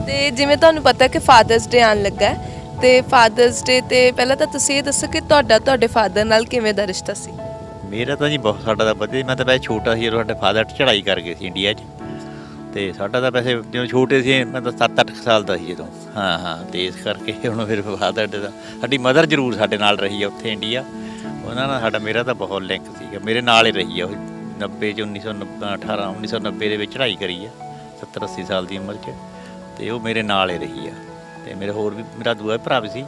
ਤੇ ਜਿਵੇਂ ਤੁਹਾਨੂੰ ਪਤਾ ਕਿ ਫਾਦਰਸ ਡੇ ਆਉਣ ਲੱਗਾ ਹੈ, ਤੇ ਫਾਦਰਸ ਡੇ ਤੇ ਪਹਿਲਾਂ ਤਾਂ ਤੁਸੀਂ ਇਹ ਦੱਸੋ ਕਿ ਤੁਹਾਡਾ ਤੁਹਾਡੇ ਫਾਦਰ ਨਾਲ ਕਿਵੇਂ ਦਾ ਰਿਸ਼ਤਾ ਸੀ? ਮੇਰਾ ਤਾਂ ਜੀ ਬਹੁਤ ਸਾਡਾ ਤਾਂ ਵਧੀਆ ਮੈਂ ਤਾਂ ਵੈਸੇ ਛੋਟਾ ਸੀ ਜਦੋਂ ਸਾਡੇ ਫਾਦਰ ਚੜ੍ਹਾਈ ਕਰ ਗਏ ਸੀ ਇੰਡੀਆ 'ਚ। ਤੇ ਸਾਡਾ ਤਾਂ ਵੈਸੇ ਜਦੋਂ ਛੋਟੇ ਸੀ ਮੈਂ ਤਾਂ 7-8 ਸਾਲ ਦਾ ਸੀ ਜਦੋਂ। ਹਾਂ ਹਾਂ ਤੇ ਇਸ ਕਰਕੇ [LAUGHS] ਹੁਣ ਫਿਰ ਫਾਦਰ ਦਾ ਸਾਡੀ ਮਦਰ ਜ਼ਰੂਰ ਸਾਡੇ ਨਾਲ ਰਹੀ ਆ ਉੱਥੇ ਇੰਡੀਆ ਉਹਨਾਂ ਨਾਲ ਸਾਡਾ ਮੇਰਾ ਤਾਂ ਬਹੁਤ ਲਿੰਕ ਸੀਗਾ ਮੇਰੇ ਨਾਲ ਹੀ ਰਹੀ ਆ ਉਹ। 90 ਚ 1990 18 1990 ਦੇ ਵਿੱਚ ਚੜਾਈ ਕਰੀ ਆ 70 80 ਸਾਲ ਦੀ ਉਮਰ 'ਚ। ਤੇ ਉਹ ਮੇਰੇ ਨਾਲ ਹੀ ਰਹੀ ਆ। ਤੇ ਮੇਰੇ ਹੋਰ ਵੀ ਮੇਰਾ ਦੂਆ ਭਰਾ ਵੀ ਸੀ।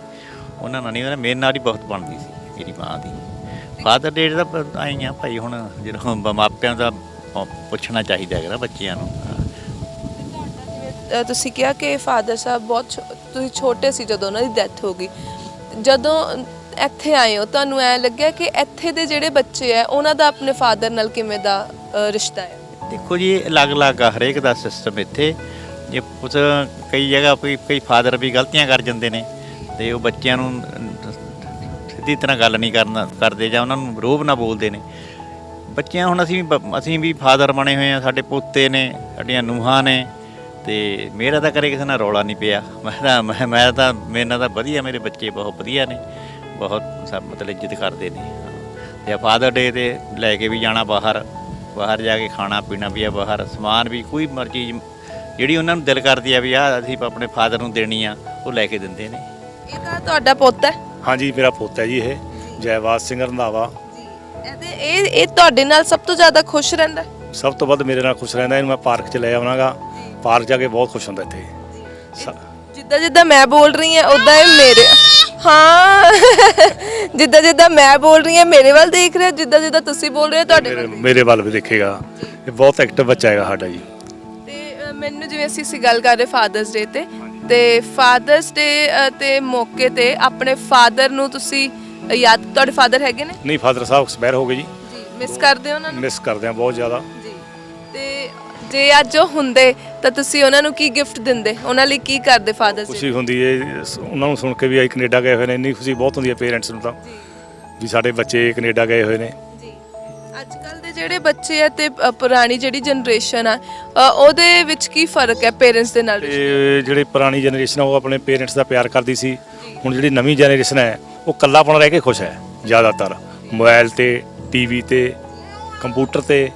ਉਹਨਾਂ ਨਾਲ ਨਹੀਂ ਉਹਨਾਂ ਮੇਰੇ ਨਾਲ ਹੀ ਬਹੁਤ ਬਣਦੀ ਸੀ ਮੇਰੀ ਮਾਂ ਦੀ। ਫਾਦਰ ਡੇ ਦਾ ਆਈ ਆ ਭਾਈ ਹੁਣ ਜਦੋਂ ਮਾਪਿਆਂ ਦਾ ਪੁੱਛਣਾ ਚਾਹੀਦਾ ਹੈਗਾ ਬੱਚਿਆਂ ਨੂੰ। ਤੁਸੀਂ ਕਿਹਾ ਕਿ ਫਾਦਰ ਸਾਹਿਬ ਬਹੁਤ ਤੁਸੀਂ ਛੋਟੇ ਸੀ ਜਦੋਂ ਉਹਨਾਂ ਦੀ ਡੈਥ ਹੋ ਗਈ। ਜਦੋਂ ਇੱਥੇ ਆਏ ਹੋ ਤੁਹਾਨੂੰ ਐ ਲੱਗਿਆ ਕਿ ਇੱਥੇ ਦੇ ਜਿਹੜੇ ਬੱਚੇ ਆ ਉਹਨਾਂ ਦਾ ਆਪਣੇ ਫਾਦਰ ਨਾਲ ਕਿਵੇਂ ਦਾ ਰਿਸ਼ਤਾ ਹੈ? ਦੇਖੋ ਜੀ ਅਲੱਗ-ਅਲੱਗ ਹਰੇਕ ਦਾ ਸਿਸਟਮ ਇੱਥੇ। ਜੇ ਕੁਝ ਕਈ ਜਗ੍ਹਾ ਕੋਈ ਕਈ ਫਾਦਰ ਵੀ ਗਲਤੀਆਂ ਕਰ ਜਾਂਦੇ ਨੇ ਤੇ ਉਹ ਬੱਚਿਆਂ ਨੂੰ ਸਿੱਧੀ ਤਰ੍ਹਾਂ ਗੱਲ ਨਹੀਂ ਕਰਨਾ ਕਰਦੇ ਜਾਂ ਉਹਨਾਂ ਨੂੰ ਰੋਬ ਨਾ ਬੋਲਦੇ ਨੇ ਬੱਚਿਆਂ ਹੁਣ ਅਸੀਂ ਬ- ਅਸੀਂ ਵੀ ਫਾਦਰ ਬਣੇ ਹੋਏ ਆ ਸਾਡੇ ਪੋਤੇ ਨੇ, ਸਾਡੀਆਂ ਨੂਹਾਂ ਨੇ ਤੇ ਮੇਰਾ ਤਾਂ ਕਰੇ ਕਿਸੇ ਨਾਲ ਰੌਲਾ ਨਹੀਂ ਪਿਆ ਮੈਂ ਤਾਂ, ਮੈਂ ਮੈਂ ਤਾਂ ਮੇਰੇ ਨਾਲ ਤਾਂ ਵਧੀਆ, ਮੇਰੇ ਬੱਚੇ ਬਹੁਤ ਵਧੀਆ ਨੇ, ਬਹੁਤ ਮਤਲਬ ਇੱਜ਼ਤ ਕਰਦੇ ਨੇ ਹਾਂ। ਤੇ ਫਾਦਰ ਡੇ ਤੇ ਲੈ ਕੇ ਵੀ ਜਾਣਾ ਬਾਹਰ ਬਾਹਰ ਜਾ ਕੇ ਖਾਣਾ ਪੀਣਾ ਵੀ ਆ ਬਾਹਰ, ਸਮਾਨ ਵੀ ਕੋਈ ਮਰਜ਼ੀ ਜਿਹੜੀ ਉਹਨਾਂ ਨੂੰ ਦਿਲ ਕਰਦੀ ਆ ਵੀ ਆ ਅਸੀਂ ਆਪਣੇ ਫਾਦਰ ਨੂੰ ਦੇਣੀ ਆ ਉਹ ਲੈ ਕੇ ਦਿੰਦੇ ਨੇ। ਇਹ ਤਾਂ ਤੁਹਾਡਾ ਪੁੱਤ ਹੈ? ਹਾਂਜੀ ਮੇਰਾ ਪੁੱਤ ਹੈ ਜੀ ਇਹ ਜੈਵਾਦ ਸਿੰਘ ਰੰਧਾਵਾ। ਇਹਦੇ ਇਹ ਇਹ ਤੁਹਾਡੇ ਨਾਲ ਸਭ ਤੋਂ ਜ਼ਿਆਦਾ ਖੁਸ਼ ਰਹਿੰਦਾ ਹੈ? ਸਭ ਤੋਂ ਵੱਧ ਮੇਰੇ ਨਾਲ ਖੁਸ਼ ਰਹਿੰਦਾ ਇਹਨੂੰ ਮੈਂ ਪਾਰਕ 'ਚ ਲੈ ਆਉਣਾਗਾ। ਪਾਰਕ ਜਾ ਕੇ ਬਹੁਤ ਖੁਸ਼ ਹੁੰਦਾ ਇੱਥੇ। ਸ- ਜਿੱਦਾਂ ਜਿੱਦਾਂ ਮੈਂ ਬੋਲ ਰਹੀ ਹਾਂ ਉਦਾਂ ਇਹ ਮੇਰੇ ਹਾਂ। [LAUGHS] ਜਿੱਦਾਂ ਜਿੱਦਾਂ ਮੈਂ ਬੋਲ ਰਹੀ ਹਾਂ ਮੇਰੇ ਵੱਲ ਦੇਖ ਰਿਹਾ ਜਿੱਦਾਂ ਜਿੱਦਾਂ ਤੁਸੀਂ ਬੋਲ ਰਹੇ ਹੋ ਤੁਹਾਡੇ ਮੇਰੇ ਵੱਲ ਮੇਰੇ ਵੱਲ ਵੀ ਦੇਖੇਗਾ। ਇਹ ਬਹੁਤ ਐਕਟਿਵ ਬੱਚਾ ਹੈਗਾ ਸਾਡਾ ਜੀ। ਮੈਨੂੰ ਜਿਵੇਂ ਅਸੀਂ ਅਸੀਂ ਗੱਲ ਕਰ ਰਹੇ ਫਾਦਰਸ ਡੇ ਤੇ ਤੇ ਫਾਦਰਸ ਡੇ ਤੇ ਮੌਕੇ ਤੇ ਆਪਣੇ ਫਾਦਰ ਨੂੰ ਤੁਸੀਂ ਯਾਦ ਤੁਹਾਡੇ ਫਾਦਰ ਹੈਗੇ ਨੇ? ਨਹੀਂ ਫਾਦਰ ਸਾਹਿਬ ਐਕਸਪਾਇਰ ਹੋ ਗਏ ਜੀ। ਜੀ ਮਿਸ ਕਰਦੇ ਹੋ ਉਹਨਾਂ ਨੂੰ? ਮਿਸ ਕਰਦੇ ਆ ਬਹੁਤ ਜ਼ਿਆਦਾ। ਜੀ ਤੇ ਜੇ ਅੱਜ ਉਹ ਹੁੰਦੇ ਤਾਂ ਤੁਸੀਂ ਉਹਨਾਂ ਨੂੰ ਕੀ ਗਿਫਟ ਦਿੰਦੇ? ਉਹਨਾਂ ਲਈ ਕੀ ਕਰਦੇ ਫਾਦਰਸ ਖੁਸ਼ੀ ਹੁੰਦੀ ਸ- ਉਹਨਾਂ ਨੂੰ ਸੁਣ ਕੇ ਵੀ ਆਈ ਕੈਨੇਡਾ ਗਏ ਹੋਏ ਨੇ ਇੰਨੀ ਖੁਸ਼ੀ ਬਹੁਤ ਹੁੰਦੀ ਹੈ ਪੇਰੈਂਟਸ ਨੂੰ ਤਾਂ। ਵੀ ਸਾਡੇ ਬੱਚੇ ਕੈਨੇਡਾ ਗਏ ਹੋਏ ਨੇ। ਜੀ ਅੱਜ ਕੱਲ ਜਿਹੜੇ ਬੱਚੇ ਆ ਤੇ ਅ, ਪੁਰਾਣੀ ਜਿਹੜੀ ਜਨਰੇਸ਼ਨ ਆ ਅ, ਉਹਦੇ ਵਿੱਚ ਕੀ ਫ਼ਰਕ ਹੈ ਪੇਰੈਂਟਸ ਦੇ ਨਾਲ? ਤੇ ਜਿਹੜੇ ਪੁਰਾਣੀ ਜਨਰੇਸ਼ਨ ਆ ਉਹ ਆਪਣੇ ਪੇਰੈਂਟਸ ਦਾ ਪਿਆਰ ਕਰਦੀ ਸੀ। ਹੁਣ ਜਿਹੜੀ ਨਵੀਂ ਜਨਰੇਸ਼ਨ ਹੈ ਉਹ ਇਕੱਲਾਪਣ ਰਹਿ ਕੇ ਖੁਸ਼ ਹੈ ਜ਼ਿਆਦਾਤਰ। ਮੋਬਾਈਲ ਤੇ ਟੀਵੀ ਤੇ ਕੰਪਿਊਟਰ ਤੇ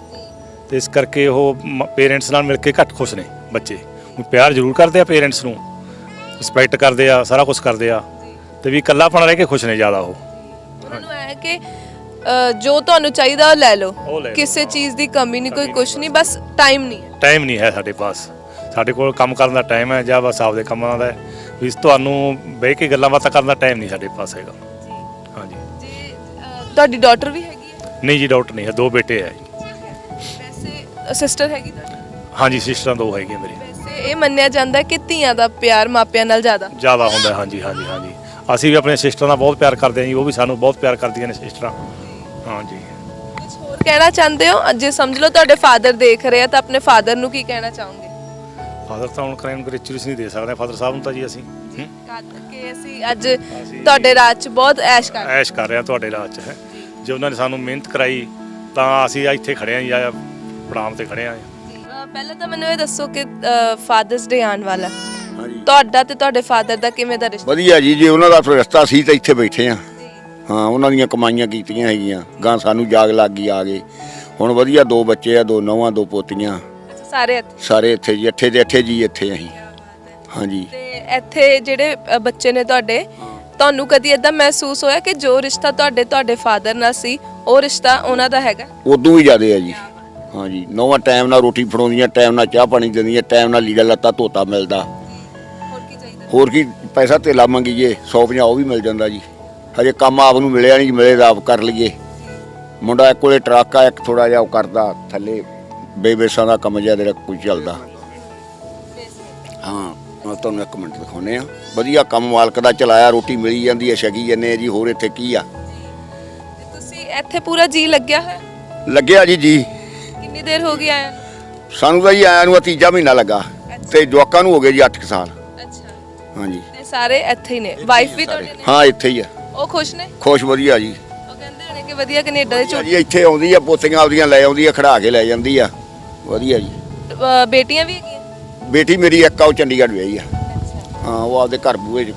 ਤੇ ਇਸ ਕਰਕੇ ਉਹ ਪੇਰੈਂਟਸ ਨਾਲ ਮਿਲ ਕੇ ਘੱਟ ਖੁਸ਼ ਨੇ ਬੱਚੇ। ਉਹ ਪਿਆਰ ਜ਼ਰੂਰ ਕਰਦੇ ਆ ਪੇਰੈਂਟਸ ਨੂੰ ਰਿਸਪੈਕਟ ਕਰਦੇ ਆ ਸਾਰਾ ਕੁਝ ਕਰਦੇ ਆ ਤੇ ਵੀ ਇਕੱਲਾਪਣ ਰਹਿ ਕੇ ਖੁਸ਼ ਨੇ ਜ਼ਿਆਦਾ ਉਹ। ਉਹਨਾਂ ਨੂੰ ਕਿ ਅ, ਜੋ ਤੁਹਾਨੂੰ ਚਾਹੀਦਾ ਉਹ ਲੈ ਉਹ ਲਓ ਲੈ ਲਓ। ਕਿਸੇ ਚੀਜ਼ ਦੀ ਕਮੀ ਨਹੀਂ ਕੋਈ ਕੁਛ ਨਹੀਂ ਬਸ ਟਾਈਮ ਨਹੀਂ ਹੈ। ਟਾਈਮ ਨਹੀਂ ਹੈ ਸਾਡੇ ਪਾਸ। ਸਾਡੇ ਕੋਲ ਕੰਮ ਕਰਨ ਦਾ ਟਾਈਮ ਹੈ ਜਾਂ ਬਸ ਆਪਦੇ ਕੰਮਾਂ ਦਾ ਹੈ। ਵੀ ਤੁਹਾਨੂੰ ਬਹਿ ਕੇ ਗੱਲਾਂ ਬਾਤਾਂ ਕਰਨ ਦਾ ਟਾਈਮ ਨਹੀਂ ਸਾਡੇ ਪਾਸ ਹੈਗਾ। ਹਾਂਜੀ। ਜੀ ਅ, ਤੁਹਾਡੀ ਡਾਟਰ ਵੀ ਹੈਗੀ ਹੈ? ਨਹੀਂ ਜੀ ਡਾਊਟ ਨਹੀਂ ਹੈ ਦੋ ਬੇਟੇ ਹੈ ਵੈਸੇ ਸਿਸਟਰ ਹੈਗੀ ਤੁਹਾਡੀ? ਹਾਂਜੀ ਸਿਸਟਰਾਂ ਦੋ ਹੈਗੀਆਂ ਮੇਰੀ ਵੈਸੇ ਇਹ ਮੰਨਿਆ ਜਾਂਦਾ ਹੈ ਕਿ ਧੀਆਂ ਦਾ ਪਿਆਰ ਮਾਪਿਆਂ ਨਾਲ ਜ਼ਿਆਦਾ। ਜ਼ਿਆਦਾ ਹੁੰਦਾ ਹੈ, ਹਾਂਜੀ ਹਾਂਜੀ ਹਾਂਜੀ। ਅਸੀਂ ਵੀ ਆਪਣੇ ਸਿਸਟਰਾਂ ਦਾ ਬਹੁਤ ਪਿਆਰ ਕਰਦੇ ਹਾਂ ਜੀ ਉਹ ਵੀ ਸਾਨੂੰ ਬਹੁਤ ਪਿਆਰ ਕਰਦੀਆਂ ਨੇ ਸਿਸਟਰਾਂ ਹਾਂਜੀ। ਕੁਝ ਹੋਰ ਕਹਿਣਾ ਚਾਹੁੰਦੇ ਹੋ? ਜੇ ਸਮਝ ਲਓ ਤੁਹਾਡੇ ਫਾਦਰ ਦੇਖ ਰਹੇ ਆ ਤਾਂ ਆਪਣੇ ਫਾਦਰ ਨੂੰ ਕੀ ਕਹਿਣਾ ਚਾਹੋਗੇ? ਫਾਦਰ ਤਾਂ ਹੁਣ ਕ੍ਰਾਈਮ ਗ੍ਰੈਚੁਏਸ਼ਨ ਨਹੀਂ ਦੇ ਸਕਦੇ। ਫਾਦਰ ਸਾਹਿਬ ਨੂੰ ਤਾਂ ਜੀ ਅਸੀਂ ਹੂੰ? ਕਿ ਅਸੀਂ ਅੱਜ ਤੁਹਾਡੇ ਰਾਜ 'ਚ ਬਹੁਤ ਐਸ਼ ਕਰ ਐਸ਼ ਕਰ ਰਹੇ ਹਾਂ ਤੁਹਾਡੇ ਰਾਜ 'ਚ ਹੈ। ਜੇ ਉਹਨਾਂ ਨੇ ਸਾਨੂੰ ਮਿਹਨਤ ਕਰਾਈ ਤਾਂ ਅਸੀਂ ਇੱਥੇ ਖੜੇ ਹਾਂ ਜਾਂ ਪੜਾਮ ਤੇ ਖੜੇ ਅ, ਪਹਿਲਾਂ ਤਾਂ ਮੈਨੂੰ ਇਹ ਦੱਸੋ ਕਿ ਫਾਦਰਸ ਡੇ ਆਉਣ ਵਾਲਾ ਹਾਂਜੀ। ਤੁਹਾਡਾ ਤੇ ਤੁਹਾਡੇ ਫਾਦਰ ਦਾ ਕਿਵੇਂ ਦਾ ਰਿਸ਼ਤਾ? ਵਧੀਆ ਜੀ ਜੇ ਉਹਨਾਂ ਦਾ ਰਸਤਾ ਸੀ ਤਾਂ ਇੱਥੇ ਬੈਠੇ ਆ। ਹਾਂ ਉਹਨਾਂ ਦੀਆਂ ਕਮਾਈਆਂ ਕੀਤੀਆਂ ਹੈਗੀਆਂ। ਗਾਂ ਸਾਨੂੰ ਜਾਗ ਲੱਗ ਗਈ ਆ ਗਏ ਹੁਣ ਵਧੀਆ ਦੋ ਬੱਚੇ ਆ ਦੋ ਨੌਵਾਂ ਦੋ ਪੋਤੀਆਂ। ਸਾਰੇ ਇੱਥੇ? ਸਾਰੇ ਇੱਥੇ ਜੀ ਅੱਠੇ ਦੇ ਅੱਠੇ ਜੀ ਇੱਥੇ ਅਸੀਂ। ਹਾਂਜੀ। ਤੇ ਇੱਥੇ ਜਿਹੜੇ ਅ, ਬੱਚੇ ਨੇ ਤੁਹਾਡੇ ਤੁਹਾਨੂੰ ਕਦੀ ਇਦਾਂ ਮਹਿਸੂਸ ਹੋਇਆ ਕਿ ਜੋ ਰਿਸ਼ਤਾ ਤੁਹਾਡੇ ਤੁਹਾਡੇ ਫਾਦਰ ਨਾਲ ਸੀ ਉਹ ਰਿਸ਼ਤਾ ਉਹਨਾਂ ਦਾ ਹੈਗਾ? ਉਦੋਂ ਵੀ ਜ਼ਿਆਦੇ ਆ ਜੀ। ਹਾਂਜੀ ਨੌਵਾਂ ਟਾਈਮ ਨਾਲ ਰੋਟੀ ਫੜਾਉਂਦੀਆਂ ਟਾਈਮ ਨਾਲ ਚਾਹ ਪਾਣੀ ਦਿੰਦੀਆਂ ਟਾਈਮ ਨਾਲ ਲੀੜਾ ਲੱਤਾ ਧੋਤਾ ਮਿਲਦਾ। ਹੋਰ ਕੀ ਚਾਹੀਦਾ? ਹੋਰ ਕੀ ਪੈਸਾ ਧੇਲਾ ਮੰਗੀਏ 150 ਉਹ ਵੀ ਮਿਲ ਜਾਂਦਾ ਜੀ। ਹਜੇ ਕੰਮ ਆਪ ਨੂੰ ਮਿਲਿਆ ਨਹੀਂ ਮਿਲੇ ਤਾਂ ਆਪ ਕਰ ਲਈਏ। ਮੁੰਡਾ ਇੱਕ ਕੋਲੇ ਟਰੱਕ ਆ ਇੱਕ ਥੋੜਾ ਜਿਹਾ ਉਹ ਕਰਦਾ ਥੱਲੇ ਬੇਬੇਸਾਂ ਦਾ ਕੰਮ ਜਿਹਾ ਜਿਹੜਾ ਕੋਈ ਚੱਲਦਾ। ਹਾਂ ਮੈਂ ਤੁਹਾਨੂੰ ਇੱਕ ਮਿੰਟ ਦਿਖਾਉਨੇ ਆ ਵਧੀਆ ਕੰਮ ਮਾਲਕ ਦਾ ਚਲਾਇਆ ਰੋਟੀ ਮਿਲੀ ਜਾਂਦੀ ਹੈ ਛਕੀ ਜੰਨੇ ਜੀ ਹੋਰ ਇੱਥੇ ਕੀ ਆ? ਤੇ ਤੁਸੀਂ ਇੱਥੇ ਪੂਰਾ ਜੀ ਲੱਗਿਆ ਹੋਇਆ? ਲੱਗਿਆ ਜੀ ਜੀ। ਕਿੰਨੀ ਦੇਰ ਹੋ ਗਈ ਆਇਆ ਸਾਨੂੰ ਤਾਂ ਜੀ ਆਇਆਂ ਨੂੰ ਆਹ ਤੀਜਾ ਮਹੀਨਾ ਲੱਗਾ। ਤੇ ਜਵਾਕਾਂ ਨੂੰ ਹੋ ਗਏ ਜੀ 8 ਸਾਲ। ਅੱਛਾ। ਹਾਂਜੀ। ਤੇ ਸਾਰੇ ਇੱਥੇ ਹੀ ਨੇ। ਵਾਈਫ ਵੀ ਤੁਹਾਡੇ ਨੇ? ਹਾਂ ਇੱਥੇ ਹੀ ਆ। ਉਹ ਖੁਸ਼ ਨੇ? ਖੁਸ਼ ਵਧੀਆ ਜੀ। ਉਹ ਕਹਿੰਦੇ ਹੋਣੇ ਕਿ ਵਧੀਆ ਕੈਨੇਡਾ ਦੇ ਜੀ ਇੱਥੇ ਆਉਂਦੀ ਆ ਪੋਤੀਆਂ ਆਪਦੀਆਂ ਲੈ ਆਉਂਦੀ ਆ ਖੜਾ ਕੇ ਲੈ ਜਾਂਦੀ ਆ। ਵਧੀਆ ਜੀ। ਅ, ਬੇਟੀਆਂ ਵੀ ਹੈਗੀਆਂ? ਬੇਟੀ ਮੇਰੀ ਇੱਕ ਆ ਉਹ ਚੰਡੀਗੜ੍ਹ ਵਿਆਹੀ ਆ। ਹਾਂ ਉਹ ਆਪਦੇ ਘਰ ਬੂਹੇ 'ਚ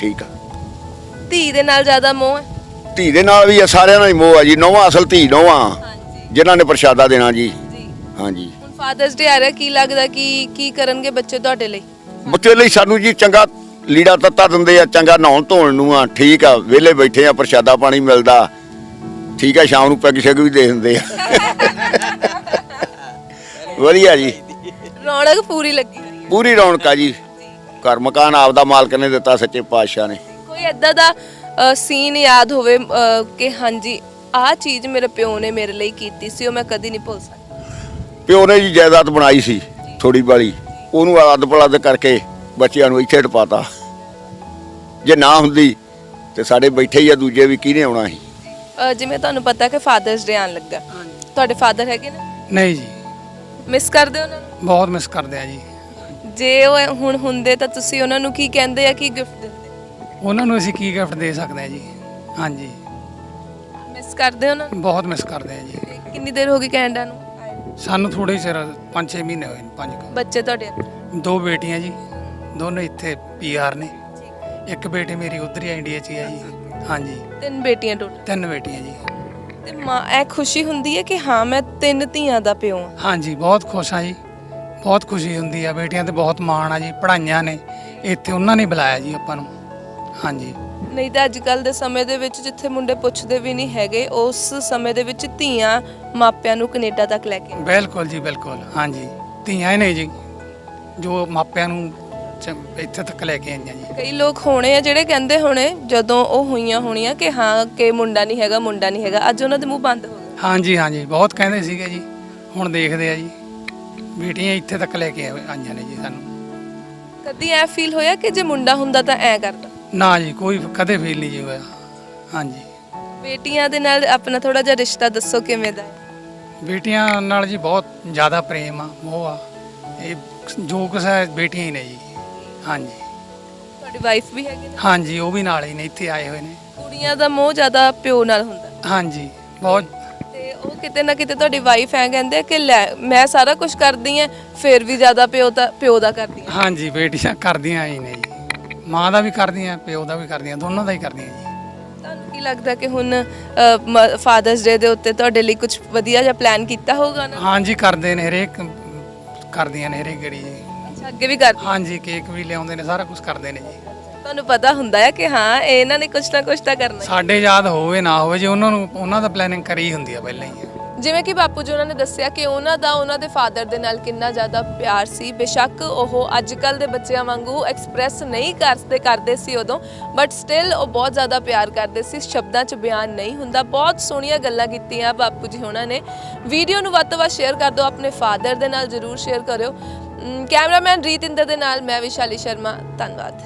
ਠੀਕ ਆ। ਧੀ ਦੇ ਨਾਲ ਜ਼ਿਆਦਾ ਮੋਹ ਹੈ? ਧੀ ਦੇ ਨਾਲ ਵੀ ਆ ਸਾਰਿਆਂ ਨਾਲ ਹੀ ਮੋਹ ਆ ਜੀ। ਨੌਵਾਂ ਅਸਲ ਧੀ ਨੌਵਾਂ। ਹਾਂਜੀ। ਜਿਨ੍ਹਾਂ ਨੇ ਪ੍ਰਸ਼ਾਦਾ ਦੇਣਾ ਜੀ। ਜੀ। ਹਾਂਜੀ। ਹੁਣ ਫਾਦਰਸ ਡੇ ਆ ਰਿਹਾ ਕੀ ਲੱਗਦਾ ਕਿ ਕੀ ਕਰਨਗੇ ਬੱਚੇ ਤੁਹਾਡੇ ਲਈ? ਬੱਚੇ ਲਈ ਸਾਨੂੰ ਜੀ ਚੰਗਾ ਲੀੜਾ ਤੱਤਾ ਦਿੰਦੇ ਆ ਚੰਗਾ ਨਹਾਉਣ ਧੋਣ ਨੂੰ ਆ ਠੀਕ ਆ ਵਿਹਲੇ ਬੈਠੇ ਆ ਪ੍ਰਸ਼ਾਦਾ ਪਾਣੀ ਮਿਲਦਾ ਠੀਕ ਆ ਸ਼ਾਮ ਨੂੰ ਪੈਗ ਸ਼ੈਗ ਵੀ ਦੇ ਦਿੰਦੇ ਆ। ਵਧੀਆ ਜੀ। ਰੌਣਕ ਪੂਰੀ ਲੱਗੀ ਪੂਰੀ ਰੌਣਕ ਆ ਜੀ। ਘਰ ਮਕਾਨ ਆਪਦਾ ਮਾਲਕ ਨੇ ਦਿੱਤਾ ਸੱਚੇ ਪਾਤਸ਼ਾਹ ਨੇ। ਕੋਈ ਏਦਾਂ ਦਾ ਸੀਨ ਯਾਦ ਹੋਵੇ ਅ, ਕਿ ਹਾਂਜੀ ਆਹ ਚੀਜ਼ ਮੇਰੇ ਪਿਓ ਨੇ ਮੇਰੇ ਲਈ ਕੀਤੀ ਸੀ ਉਹ ਮੈਂ ਕਦੀ ਨਹੀਂ ਭੁੱਲ ਸਕਦਾ। ਪਿਓ ਨੇ ਜੀ ਜਾਇਦਾਦ ਬਣਾਈ ਸੀ ਥੋੜੀ ਬਾਲੀ ਉਹਨੂੰ ਅੱਧ ਪਲੱਦ ਕਰਕੇ ਬੱਚਿਆਂ ਨੂੰ ਇੱਥੇ ਟਪਾਤਾ ਜੇ ਨਾ ਹੁੰਦੀ ਤੇ ਸਾਡੇ ਬੈਠੇ ਹੀ ਆ ਦੂਜੇ ਵੀ ਕਿਹਨੇ ਆਉਣਾ ਸੀ? ਜਿਵੇਂ ਤੁਹਾਨੂੰ ਪਤਾ ਕਿ ਫਾਦਰਸ ਡੇ ਆਉਣ ਲੱਗਾ। ਤੁਹਾਡੇ ਫਾਦਰ ਹੈਗੇ ਨੇ? ਨਹੀਂ ਜੀ। ਮਿਸ ਕਰਦੇ ਹੋ ਉਹਨਾਂ ਨੂੰ? ਬਹੁਤ ਮਿਸ ਕਰਦੇ ਆ ਜੀ। ਜੇ ਉਹ ਹੁਣ ਹੁੰਦੇ ਤਾਂ ਤੁਸੀਂ ਉਹਨਾਂ ਨੂੰ ਕੀ ਕਹਿੰਦੇ ਆ ਕੀ ਗਿਫਟ ਦਿੰਦੇ? ਉਹਨਾਂ ਨੂੰ ਅਸੀਂ ਕੀ ਗਿਫਟ ਦੇ ਸਕਦੇ ਆ ਜੀ? ਹਾਂਜੀ। ਮਿਸ ਕਰਦੇ ਹੋ ਉਹਨਾਂ ਨੂੰ? ਬਹੁਤ ਮਿਸ ਕਰਦੇ ਆ ਜੀ। ਤੇ ਕਿੰਨੀ ਦੇਰ ਹੋ ਗਈ ਕੈਨੇਡਾ ਨੂੰ? ਆਏ ਨੂੰ? ਸਾਨੂੰ ਥੋੜੇ ਚਿਰ 5-6 ਮਹੀਨੇ ਹੋਏ ਨੇ ਪੰਜ ਕੁ। ਬੱਚੇ ਤੁਹਾਡੇ? ਦੋ ਬੇਟੀਆਂ ਜੀ। ਦੋਨੋਂ ਇੱਥੇ ਪੀਆਰ ਨੇ। ਇੱਕ ਬੇਟੀ ਮੇਰੀ ਉਧਰ ਹੀ ਇੰਡੀਆ 'ਚ ਹੀ ਆ ਜੀ। ਹਾਂਜੀ। ਤਿੰਨ ਬੇਟੀਆਂ ਟੋਟਲ ਤਿੰਨ ਬੇਟੀਆਂ ਜੀ। ਤੇ ਮਾਂ ਇਹ ਖੁਸ਼ੀ ਹੁੰਦੀ ਹੈ ਕਿ ਹਾਂ ਮੈਂ ਤਿੰਨ ਧੀਆਂ ਦਾ ਪਿਓ ਹਾਂ? ਹਾਂਜੀ ਬਹੁਤ ਖੁਸ਼ ਆ ਜੀ। ਬਹੁਤ ਖੁਸ਼ੀ ਹੁੰਦੀ ਆ। ਬੇਟੀਆਂ ਤੇ ਬਹੁਤ ਮਾਣ ਆ ਜੀ ਪੜ੍ਹਾਈਆਂ ਨੇ। ਇੱਥੇ ਉਹਨਾਂ ਨੇ ਬੁਲਾਇਆ ਜੀ ਆਪਾਂ ਨੂੰ। ਹਾਂਜੀ। ਨਹੀਂ ਤਾਂ ਅੱਜ ਕੱਲ ਦੇ ਸਮੇਂ ਦੇ ਵਿੱਚ ਜਿੱਥੇ ਮੁੰਡੇ ਪੁੱਛਦੇ ਵੀ ਨਹੀਂ ਹੈਗੇ ਉਸ ਸਮੇਂ ਦੇ ਵਿੱਚ ਧੀਆਂ ਮਾਪਿਆਂ ਨੂੰ ਕੈਨੇਡਾ ਤੱਕ ਲੈ ਕੇ। ਬਿਲਕੁਲ ਜੀ ਬਿਲਕੁਲ। ਹਾਂਜੀ। ਧੀਆਂ ਹੀ ਨੇ ਜੀ। ਜੋ ਮਾਪਿਆਂ ਨੂੰ ਚ- ਇੱਥੇ ਤੱਕ ਲੈ ਕੇ ਆਈਆਂ ਜੀ। ਕਈ ਲੋਕ ਹੋਣੇ ਆ ਜਿਹੜੇ ਕਹਿੰਦੇ ਹੋਣੇ ਜਦੋਂ ਉਹ ਹੋਈਆਂ ਹੋਣੀਆਂ ਕਿ ਹਾਂ ਕਿ ਮੁੰਡਾ ਨਹੀਂ ਹੈਗਾ ਮੁੰਡਾ ਨਹੀਂ ਹੈਗਾ ਅੱਜ ਉਹਨਾਂ ਦੇ ਮੂੰਹ ਬੰਦ ਹੋ ਗਏ। ਹਾਂਜੀ ਹਾਂਜੀ ਬਹੁਤ ਕਹਿੰਦੇ ਸੀਗੇ ਜੀ ਹੁਣ ਦੇਖਦੇ ਆ ਜੀ। ਬੇਟੀਆਂ ਇੱਥੇ ਤੱਕ ਲੈ ਕੇ ਆਏ- ਆਈਆਂ ਨੇ ਜੀ ਸਾਨੂੰ। ਕਦੀ ਐ ਫੀਲ ਹੋਇਆ ਕਿ ਜੇ ਮੁੰਡਾ ਹੁੰਦਾ ਤਾਂ ਐ ਕਰਦਾ? ਨਾ ਜੀ ਕੋਈ ਕਦੇ ਫੀਲ ਨਹੀਂ ਜੀ ਹੋਇਆ। ਹਾਂਜੀ। ਬੇਟੀਆਂ ਦੇ ਨਾਲ ਆਪਣਾ ਥੋੜਾ ਜਿਹਾ ਰਿਸ਼ਤਾ ਦੱਸੋ ਕਿਵੇਂ ਦਾ? ਹੈ ਬੇਟੀਆਂ ਨਾਲ ਜੀ ਬਹੁਤ ਜ਼ਿਆਦਾ ਪ੍ਰੇਮ ਆ ਮੋਹ ਆ। ਇਹ ਜੋ ਕੁਛ ਹੈ ਬੇਟੀਆਂ ਹੀ ਨੇ ਜੀ। ਹਾਂਜੀ। ਤੁਹਾਡੀ ਵਾਈਫ ਵੀ ਹੈਗੀ ਨੇ? ਹਾਂਜੀ ਉਹ ਵੀ ਨਾਲ ਹੀ ਨੇ ਇੱਥੇ ਆਏ ਹੋਏ ਨੇ। ਕੁੜੀਆਂ ਦਾ ਮੋਹ ਜ਼ਿਆਦਾ ਪਿਓ ਨਾਲ ਹੁੰਦਾ। ਹਾਂਜੀ ਬਹੁਤ। ਤੇ ਉਹ ਕਿਤੇ ਨਾ ਕਿਤੇ ਤੁਹਾਡੀ ਵਾਈਫ ਐ ਕਹਿੰਦੇ ਆ ਕਿ ਲੈ ਮੈਂ ਸਾਰਾ ਕੁਝ ਕਰਦੀ ਆ ਫਿਰ ਵੀ ਜ਼ਿਆਦਾ ਪਿਓ ਦਾ ਪਿਓ ਦਾ ਕਰਦੀ ਆ। ਹਾਂਜੀ ਬੇਟੀਆਂ ਕਰਦੀਆਂ ਹੀ ਨੇ ਜੀ। ਮਾਂ ਦਾ ਵੀ ਕਰਦੀਆਂ ਪਿਓ ਦਾ ਵੀ ਕਰਦੀਆਂ ਦੋਨੋਂ ਦਾ ਹੀ ਕਰਦੀਆਂ ਜੀ। ਤੁਹਾਨੂੰ ਕੀ ਲੱਗਦਾ ਕਿ ਹੁਣ ਫਾਦਰਸ ਡੇ ਦੇ ਉੱਤੇ ਤੁਹਾਡੇ ਲਈ ਕੁਝ ਵਧੀਆ ਜਿਹਾ ਪਲਾਨ ਕੀਤਾ ਹੋਊਗਾ ਨਾ? ਹਾਂਜੀ ਕਰਦੇ ਨੇ ਹਰੇਕ ਕਰਦੀਆਂ ਨੇ ਹਰੇਕ ਗੜੀ ਜੀ। ਅੱਗੇ ਵੀ ਕਰਦੇ? ਹਾਂਜੀ ਕੇਕ ਵੀ ਲਿਆਉਂਦੇ ਨੇ ਸਾਰਾ ਕੁਝ ਕਰਦੇ ਨੇ ਜੀ। ਤੁਹਾਨੂੰ ਪਤਾ ਹੁੰਦਾ ਹੈ ਕਿ ਹਾਂ ਇਹਨਾਂ ਨੇ ਕੁਝ ਨਾ ਕੁਝ ਤਾਂ ਕਰਨਾ ਹੈ। ਸਾਡੇ ਯਾਦ ਹੋਵੇ ਨਾ ਹੋਵੇ ਜੇ ਉਹਨਾਂ ਨੂੰ ਉਹਨਾਂ ਦਾ ਪਲੈਨਿੰਗ ਕਰੀ ਹੁੰਦੀ ਆ ਪਹਿਲਾਂ ਹੀ। ਜਿਵੇਂ ਕਿ ਬਾਪੂ ਜੀ ਉਹਨਾਂ ਨੇ ਦੱਸਿਆ ਕਿ ਉਹਨਾਂ ਦਾ ਉਹਨਾਂ ਦੇ ਫਾਦਰ ਦੇ ਨਾਲ ਕਿੰਨਾ ਜ਼ਿਆਦਾ ਪਿਆਰ ਸੀ। ਬੇਸ਼ੱਕ ਉਹ ਅੱਜ ਕੱਲ ਦੇ ਬੱਚਿਆਂ ਵਾਂਗੂ ਐਕਸਪ੍ਰੈਸ ਨਹੀਂ ਕਰਦੇ ਕਰਦੇ ਸੀ ਉਦੋਂ ਬਟ ਸਟਿਲ ਉਹ ਬਹੁਤ ਜ਼ਿਆਦਾ ਪਿਆਰ ਕਰਦੇ ਸੀ। ਸ਼ਬਦਾਂ 'ਚ ਬਿਆਨ ਨਹੀਂ ਹੁੰਦਾ। ਬਹੁਤ ਸੋਹਣੀਆਂ ਗੱਲਾਂ ਕੀਤੀਆਂ ਬਾਪੂ ਜੀ ਉਹਨਾਂ ਨੇ। ਵੀਡੀਓ ਨੂੰ ਵੱਧ ਤੋਂ ਵੱਧ ਸ਼ੇਅਰ ਕਰ ਦਿਓ ਆਪਣੇ ਫਾਦਰ ਦੇ ਨਾਲ ਜਰੂਰ ਸ਼ੇਅਰ ਕਰਿਓ। ਕੈਮਰਾਮੈਨ ਰੀਤ ਇੰਦਰ ਦੇ ਨਾਲ ਮੈਂ ਵਿਸ਼ਾਲੀ ਸ਼ਰਮਾ ਧੰਨਵਾਦ।